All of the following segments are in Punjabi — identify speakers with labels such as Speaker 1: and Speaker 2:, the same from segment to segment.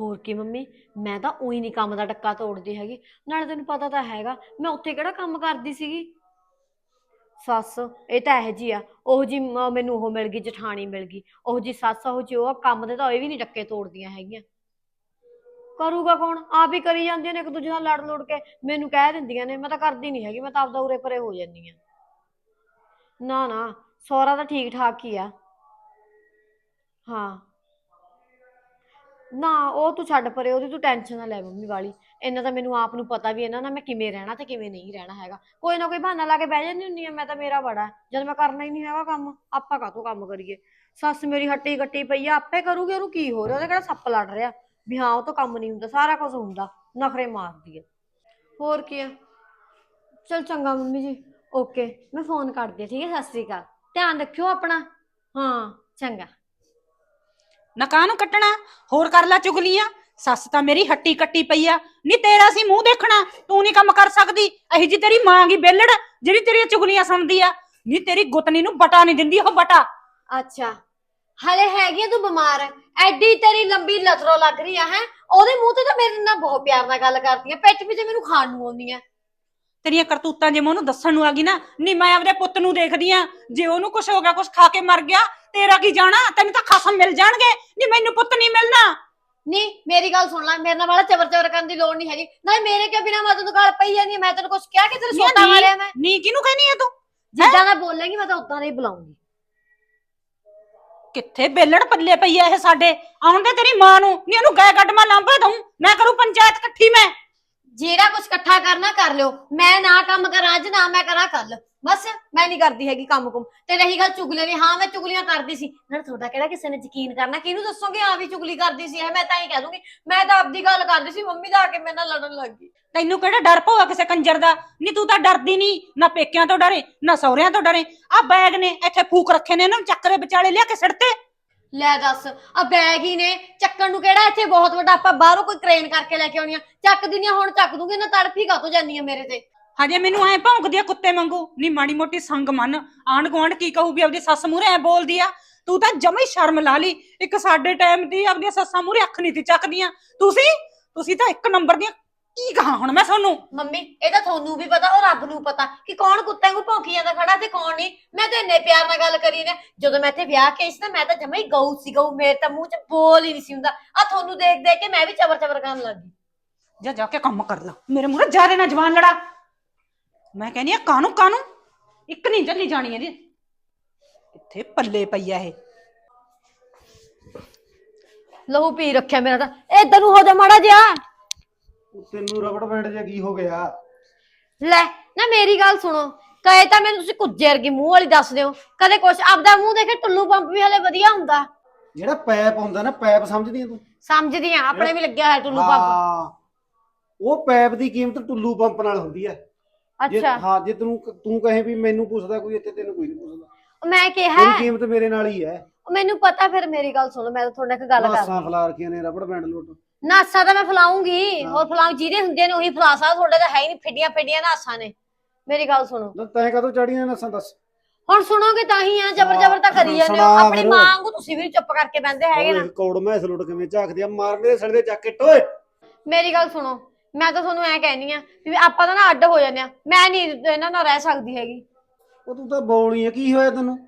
Speaker 1: ਹੋਰ ਕੀ ਮੰਮੀ ਮੈਂ ਤਾਂ ਉਹੀ ਨਹੀਂ ਕੰਮ ਦਾ ਟੱਕਾ ਤੋੜਦੀ ਹੈਗੀ। ਨਾਲੇ ਤੈਨੂੰ ਪਤਾ ਤਾਂ ਹੈਗਾ ਮੈਂ ਉੱਥੇ ਕਿਹੜਾ ਕੰਮ ਕਰਦੀ ਸੀਗੀ? ਸੱਸ ਇਹ ਤਾਂ ਇਹੋ ਜੀ ਆ ਉਹ ਜੀ ਮ- ਮੈਨੂੰ ਉਹ ਮਿਲ ਗਈ ਜਠਾਣੀ ਮਿਲ ਗਈ। ਉਹ ਜੀ ਸੱਸ ਉਹ ਜੀ ਉਹ ਆ, ਕੰਮ ਦੇ ਤਾਂ ਇਹ ਵੀ ਨਹੀਂ ਡੱਕੇ ਤੋੜਦੀਆਂ ਹੈਗੀਆਂ। ਕਰੂਗਾ ਕੌਣ? ਆਪ ਹੀ ਕਰੀ ਜਾਂਦੀਆਂ ਨੇ ਇੱਕ ਦੂਜੇ ਨਾਲ ਲੜ ਲੜ ਕੇ। ਮੈਨੂੰ ਕਹਿ ਦਿੰਦੀਆਂ ਨੇ ਮੈਂ ਤਾਂ ਕਰਦੀ ਨਹੀਂ ਹੈਗੀ ਮੈਂ ਤਾਂ ਆਪਦਾ ਉਰੇ ਪਰੇ ਹੋ ਜਾਂਦੀ ਆ। ਨਾ ਨਾ ਸਹੁਰਾ ਤਾਂ ਠੀਕ ਠਾਕ ਹੀ ਆ। ਹਾਂ। ਨਾ, ਉਹ ਤੂੰ ਛੱਡ ਪਰੇ, ਉਹਦੀ ਤੂੰ ਟੈਨਸ਼ਨ ਨਾ ਲੈ ਮੰਮੀ ਵਾਲੀ। ਇਹਨਾਂ ਦਾ ਮੈਨੂੰ ਆਪ ਨੂੰ ਪਤਾ ਵੀ ਇਹਨਾਂ ਨਾਲ ਮੈਂ ਕਿਵੇਂ ਰਹਿਣਾ ਤੇ ਕਿਵੇਂ ਨਹੀਂ ਰਹਿਣਾ ਹੈਗਾ। ਕੋਈ ਨਾ ਕੋਈ ਬਹਾਨਾ ਲਾ ਕੇ ਬਹਿ ਜਾਂਦੀ ਹੁੰਦੀ ਆ, ਮੈਂ ਤਾਂ ਮੇਰਾ ਬੜਾ ਹੈ। ਜਦ ਮੈਂ ਕਰਨਾ ਹੀ ਨਹੀਂ ਹੈਗਾ ਕੰਮ, ਆਪਾਂ ਕਾਹਤੋਂ ਕੰਮ ਕਰੀਏ? ਸੱਸ ਮੇਰੀ ਹੱਟੀ ਕੱਟੀ ਪਈ ਆ, ਆਪੇ ਕਰੂਗੀ, ਉਹਨੂੰ ਕੀ ਹੋ ਰਿਹਾ? ਉਹਦੇ ਕਿਹੜਾ ਸੱਪ ਲੜ ਰਿਹਾ? ਵੀ ਹਾਂ, ਉਹ ਤੋਂ ਕੰਮ ਨਹੀਂ ਹੁੰਦਾ, ਸਾਰਾ ਕੁਝ ਹੁੰਦਾ, ਨਖਰੇ ਮਾਰਦੀ ਹੈ ਹੋਰ ਕੀ ਆ? ਚਲ ਚੰਗਾ ਮੰਮੀ ਜੀ, ਓਕੇ, ਮੈਂ ਫੋਨ ਕਰਦੀ ਹਾਂ ਠੀਕ ਹੈ, ਸਤਿ ਸ੍ਰੀ ਅਕਾਲ। ਧਿਆਨ ਰੱਖਿਓ ਆਪਣਾ। ਹਾਂ, ਚੰਗਾ।
Speaker 2: ਨਾ ਕਾਹਨੂੰ ਕੱਟਣਾ, ਹੋਰ ਕਰ ਲਾ ਚੁਗਲੀਆਂ। ਸੱਸ ਤਾਂ ਮੇਰੀ ਹੱਟੀ ਕੱਟੀ ਪਈ ਆ। ਨਹੀਂ ਤੇਰਾ ਸੀ ਮੂੰਹ ਦੇਖਣਾ, ਤੂੰ ਨਹੀਂ ਕੰਮ ਕਰ ਸਕਦੀ। ਅਹੀ ਜੀ ਤੇਰੀ ਮਾਂ ਗੀ ਬੇਲੜ, ਜਿਹੜੀ ਤੇਰੀਆਂ ਚੁਗਲੀਆਂ ਸੁਣਦੀ ਆ। ਨਹੀਂ ਤੇਰੀ ਗੁੱਤਨੀ ਨੂੰ ਬਟਾ ਨਹੀਂ ਦਿੰਦੀ ਉਹ ਬਟਾ।
Speaker 1: ਅੱਛਾ, ਹਲੇ ਹੈਗੀ ਆ ਤੂੰ ਬਿਮਾਰ। ਐਡੀ ਤੇਰੀ ਲੰਬੀ ਲਤਰੋ ਲੱਗ ਰਹੀ ਆ, ਹੈ? ਉਹਦੇ ਮੂੰਹ ਤੇ ਤਾਂ ਮੇਰੇ ਨਾਲ ਬਹੁਤ ਪਿਆਰ ਨਾਲ ਗੱਲ ਕਰਦੀ ਆ। ਪਿੱਠ ਪਿੱਛੇ ਮੈਨੂੰ ਖਾਣ ਨੂੰ ਆਉਂਦੀ ਆ।
Speaker 2: ਤੇਰੀਆਂ ਕਰਤੂਤਾਂ ਜੇ ਮੈਂ ਉਹਨੂੰ ਦੱਸਣ ਨੂੰ ਆ ਗਈ ਨਾ ਨਹੀਂ ਮੈਂ ਆਪਦੇ ਪੁੱਤ ਨੂੰ ਦੇਖਦੀ ਆ। ਜੇ ਉਹਨੂੰ ਕੁਝ ਹੋ ਗਿਆ ਕੁਝ ਖਾ ਕੇ ਮਰ ਗਿਆ ਤੇਰਾ ਕੀ ਜਾਣਾ? ਤੈਨੂੰ ਤਾਂ ਖਸਮ ਮਿਲ ਜਾਣਗੇ। ਨਹੀਂ ਮੈਨੂੰ ਪੁੱਤ ਨਹੀਂ ਮਿਲਣਾ।
Speaker 1: ਨਹੀਂ ਮੇਰੀ ਗੱਲ ਸੁਣ ਲੈ ਮੇਰੇ ਨਾਲ ਵਾਲਾ ਚਵਰ ਚਵਰ ਕਰਨ ਦੀ ਲੋੜ ਨਹੀਂ ਹੈਗੀ। ਨਾ ਮੇਰੇ ਕਿਉਂ ਬਿਨਾ ਮਦਦ ਤੋਂ ਗੱਲ ਪਈ ਜਾਂਦੀ? ਮੈਂ ਤੈਨੂੰ ਕੁਝ ਕਿਹਾ ਕਿ ਤੇਰੇ
Speaker 2: ਨਹੀਂ,
Speaker 1: ਸੋਟਾ
Speaker 2: ਨਹੀਂ।
Speaker 1: ਮਾਰਿਆ ਮੈਂ?
Speaker 2: ਨੀ ਕਿਹਨੂੰ ਕਹਿਨੀ ਆ ਤੂੰ?
Speaker 1: ਜਿੱਦਾਂ ਦਾ ਬੋਲੇਂਗੀ ਮੈਂ ਤਾਂ ਉਦਾਂ ਦਾ ਹੀ ਬੁਲਾਉਂਗੀ।
Speaker 2: ਕਿੱਥੇ ਬੇਲੜ ਪੱਲੇ ਪਈ ਆ ਇਹ ਸਾਡੇ? ਆਉਣ ਦੇ ਤੇਰੀ ਮਾਂ ਨੂੰ। ਨਹੀਂ ਉਹਨੂੰ ਗਏ ਗੱਡ ਮੈਂ ਲਾਂਬਾ ਦਊਂ। ਮੈਂ ਕਰੂੰ ਪੰਚਾਇਤ ਇਕੱਠੀ ਮੈਂ।
Speaker 1: ਜਿਹੜਾ ਕੁਝ ਇਕੱਠਾ ਕਰਨਾ ਕਰ ਲਿਓ। ਮੈਂ ਨਾ ਕੰਮ ਕਰਾਂ, ਅੱਜ ਨਾ ਮੈਂ ਕਰਾਂ ਕੱਲ ਬਸ, ਮੈਂ ਨਹੀਂ ਕਰਦੀ ਹੈਗੀ ਕੰਮ ਕੁਮ। ਤੇ ਰਹੀ ਗੱਲ ਚੁਗਲੀਆਂ ਦੀ, ਹਾਂ, ਮੈਂ ਚੁਗਲੀਆਂ ਕਰਦੀ ਸੀ। ਨਾ ਤੁਹਾਡਾ ਕਿਹੜਾ ਕਿਸੇ ਨੇ ਯਕੀਨ ਕਰਨਾ? ਕਿਹਨੂੰ ਦੱਸੋਗੇ ਆ ਵੀ ਚੁਗਲੀ ਕਰਦੀ ਸੀ? ਐ ਮੈਂ ਤਾਂ ਹੀ ਕਹਿ ਦੂੰਗੀ। ਮੈਂ ਤਾਂ ਆਪਦੀ ਗੱਲ ਕਰਦੀ ਸੀ, ਮੰਮੀ ਦਾ ਆ ਕੇ ਮੇਰੇ ਨਾਲ ਲੜਨ ਲੱਗ ਗਈ।
Speaker 2: ਤੈਨੂੰ ਕਿਹੜਾ ਡਰ ਪਊਗਾ ਕਿਸੇ ਕੰਜਰ ਦਾ? ਨਹੀਂ ਤੂੰ ਤਾਂ ਡਰਦੀ ਨਹੀਂ ਨਾ ਪੇਕਿਆਂ ਤੋਂ ਡਰੇ, ਨਾ ਸਹੁਰਿਆਂ ਤੋਂ ਡਰੇ। ਆ ਬੈਗ ਨੇ, ਇੱਥੇ ਫੂਕ ਰੱਖੇ ਨੇ ਇਹਨਾਂ ਨੂੰ ਚੱਕਰੇ ਵਿਚਾਲੇ, ਲਿਆ ਕੇ ਸਿੱਟਤੇ
Speaker 1: ਲੈ ਦੱਸ ਆ ਬੈਗ ਹੀ ਨੇ, ਚੱਕਣ ਨੂੰ ਕਿਹੜਾ ਇੱਥੇ ਬਹੁਤ ਵੱਡਾ, ਆਪਾਂ ਬਾਹਰੋਂ ਕੋਈ ਕ੍ਰੇਨ ਕਰਕੇ ਲੈ ਕੇ ਆਉਣੀ ਆ। ਚੱਕ ਦਿੰਦੀਆਂ ਹੁਣ ਚੱਕ ਦੂੰਗੀ ਨਾ ਤੜਫੀ ਕਾਤੋਂ ਜਾਂਦੀ ਆ ਮੇਰੇ ਤੇ।
Speaker 2: ਹਜੇ ਮੈਨੂੰ ਐ ਭੌਂਕਦੀ ਆ ਕੁੱਤੇ ਵਾਂਗੂ ਨਹੀਂ ਮਾੜੀ ਮੋਟੀ ਸੰਗ ਮੰਨ। ਆਂਢ ਗੁਆਂਢ ਕੀ ਕਹੂ ਵੀ ਆਪਦੀ ਸੱਸ ਮੂਹਰੇ ਐ ਬੋਲਦੀ ਆ, ਤੂੰ ਤਾਂ ਜਮੇ ਸ਼ਰਮ ਲਾ ਲਈ, ਇੱਕ ਸਾਡੇ ਟਾਈਮ ਦੀ ਆਪਦੀਆਂ ਸੱਸਾਂ ਮੂਹਰੇ ਅੱਖ ਨਹੀਂ ਤੀ ਚੱਕਦੀਆਂ। ਤੁਸੀਂ? ਤੁਸੀਂ ਤਾਂ ਇੱਕ ਨੰਬਰ ਦੀਆਂ ਕੀ ਕਹਾਂ ਹੁਣ ਮੈਂ ਤੁਹਾਨੂੰ?
Speaker 1: ਮੰਮੀ ਇਹ ਤਾਂ ਤੁਹਾਨੂੰ ਵੀ ਪਤਾ ਉਹ ਰੱਬ ਨੂੰ ਪਤਾ ਕਿ ਕੌਣ ਕੁੱਤੇ ਨੂੰ ਭੌਂਕੀ ਜਾਂਦਾ ਖੜਾ ਤੇ ਕੌਣ ਨਹੀਂ। ਮੈਂ ਤਾਂ ਇੰਨੇ ਪਿਆਰ ਨਾਲ ਗੱਲ ਕਰੀ ਨੇ। ਜਦੋਂ ਮੈਂ ਇੱਥੇ ਵਿਆਹ ਕੇ ਇਸ ਤਾਂ ਮੈਂ ਤਾਂ ਜਮਾ ਹੀ ਗਊ ਸੀ ਗਊ ਮੇਰੇ ਤਾਂ ਮੂੰਹ 'ਚ ਬੋਲ ਹੀ ਨਹੀਂ ਸੀ ਹੁੰਦਾ। ਆ ਤੁਹਾਨੂੰ ਦੇਖ ਦੇਖ ਕੇ ਮੈਂ ਵੀ ਚਬਰ ਚਬਰ ਕਰਨ ਲੱਗ ਗਈ।
Speaker 2: ਜਾ ਜਾ ਕੇ ਕੰਮ ਕਰ ਲਾ। ਮੇਰੇ ਮੂਹਰੇ ਜਾ ਨਾ ਜਵਾਨ ਲੜਾ। ਮੈਂ ਕਹਿੰਦੀ ਆ ਕਾਨੂੰ ਕਾਨੂੰ ਇੱਕ ਨਹੀਂ ਚੱਲੀ ਜਾਣੀ ਇਹਦੀ। ਇੱਥੇ ਪੱਲੇ ਪਈ ਆ ਇਹ।
Speaker 1: ਲਹੂ ਪੀ ਰੱਖਿਆ ਮੇਰਾ ਤਾਂ। ਏਦਾਂ ਨੂੰ ਹੋ ਜਾ ਮਾੜਾ ਜਿਹਾ।
Speaker 3: ਉਹ ਤੈਨੂੰ ਰਬੜ ਬੈਂਡ ਜਿਹਾ ਕੀ ਹੋ ਗਿਆ?
Speaker 1: ਲੈ ਨਾ ਮੇਰੀ ਗੱਲ ਸੁਣੋ। ਕਹੇ ਤਾਂ ਮੈਨੂੰ ਤੁਸੀਂ ਕੁੱਜੇ ਵਰਗੀ ਮੂੰਹ ਵਾਲੀ ਦੱਸ ਦਿਓ। ਕਦੇ ਕੁਛ ਆਪਦਾ ਮੂੰਹ ਦੇਖੇ ਟੁੱਲੂ ਪੰਪ ਵੀ ਹਲੇ ਵਧੀਆ ਹੁੰਦਾ।
Speaker 3: ਜਿਹੜਾ ਪੈਪ ਹੁੰਦਾ ਨਾ ਪੈਪ ਸਮਝਦੀ ਆ ਤੂੰ?
Speaker 1: ਸਮਝਦੀ ਆ ਆਪਣੇ ਵੀ ਲੱਗਿਆ ਹੋਇਆ ਟੁੱਲੂ ਪੰਪ।
Speaker 3: ਹਾਂ। ਉਹ ਪੈਪ ਦੀ ਕੀਮਤ ਟੁੱਲੂ ਪੰਪ ਨਾਲ ਹੁੰਦੀ ਹੈ ਜੇ
Speaker 1: ਅੱਛਾ।
Speaker 3: ਹਾਂ ਜੇ ਤੂੰ ਤੂੰ ਕਹੇ ਵੀ ਮੈਨੂੰ ਪੁੱਛਦਾ ਕੋਈ ਇੱਥੇ ਤੈਨੂੰ ਕੋਈ ਨਹੀਂ ਪੁੱਛਦਾ।
Speaker 1: ਮੈਂ ਕਿਹਾ
Speaker 3: ਤੇਰੀ ਕੀਮਤ ਮੇਰੇ ਨਾਲ ਹੀ ਹੈ
Speaker 1: ਮੈਨੂੰ ਪਤਾ ਫਿਰ ਮੇਰੀ ਗੱਲ ਸੁਣੋ ਮੈਂ ਤਾਂ ਤੁਹਾਡੇ ਨਾਲ ਇੱਕ ਗੱਲ
Speaker 3: ਨਾਸਾਂ
Speaker 1: ਕਰਦੀ।
Speaker 3: ਫਲਾ ਰੱਖੀਆਂ ਨੇ ਰਬੜ ਬੈਂਡ ਲੋਟ।
Speaker 1: ਨਾਸਾ ਤਾਂ ਮੈਂ ਫਲਾਉਂਗੀ। ਹੋਰ ਫਲਾਉ ਜਿਹਦੇ ਹੁੰਦੇ ਨੇ ਉਹੀ ਫਲਾ ਸਕਦਾ ਤੁਹਾਡੇ ਤਾਂ ਹੈ ਹੀ ਨਹੀਂ ਫਿੱਡੀਆਂ ਫਿੱਡੀਆਂ ਨਾਸਾਂ ਨੇ। ਮੇਰੀ ਗੱਲ ਸੁਣੋ।
Speaker 3: ਨਾ ਤੈਂ ਕਦੋਂ ਚੜੀਆਂ ਨਾਸਾਂ ਦੱਸ।
Speaker 1: ਹੁਣ ਸੁਣੋਗੇ ਤਾਂ ਹੀ ਆ ਜਬਰ ਜਬਰ ਤਾਂ ਕਰੀ ਜਾਂਦੇ ਹੋ।
Speaker 3: ਸੁਣਾ
Speaker 1: ਆਪਣੀ
Speaker 3: ਫਿਰ।
Speaker 1: ਮਾਂ ਵਾਂਗੂ ਤੁਸੀਂ ਵੀ ਚੁੱਪ ਕਰਕੇ ਬੈੰਦੇ ਹੈਗੇ ਨਾ।
Speaker 3: ਕੌੜ ਮੈਸ ਲੁੱਟ ਕਿਵੇਂ ਝਾਕਦੀ ਆ? ਮਾਰ ਮੇਰੇ ਸੜ ਦੇ ਚੱਕ ਕੇ ਟੋਏ
Speaker 1: ਮੇਰੀ ਗੱਲ ਸੁਣੋ ਮੈਂ ਤਾਂ ਤੁਹਾਨੂੰ ਐ ਕਹਿਨੀ ਆ ਵੀ ਆਪਾਂ ਤਾਂ ਨਾ ਅੱਡ ਹੋ ਜਾਂਦੇ ਆ। ਮੈਂ ਨਹੀਂ ਇਹਨਾਂ ਨਾਲ ਰਹਿ ਸਕਦੀ ਹੈਗੀ।
Speaker 3: ਉਹ ਤੂੰ ਤਾਂ ਬੌਲੀ ਆ ਕੀ ਹੋਇਆ ਤੈਨੂੰ?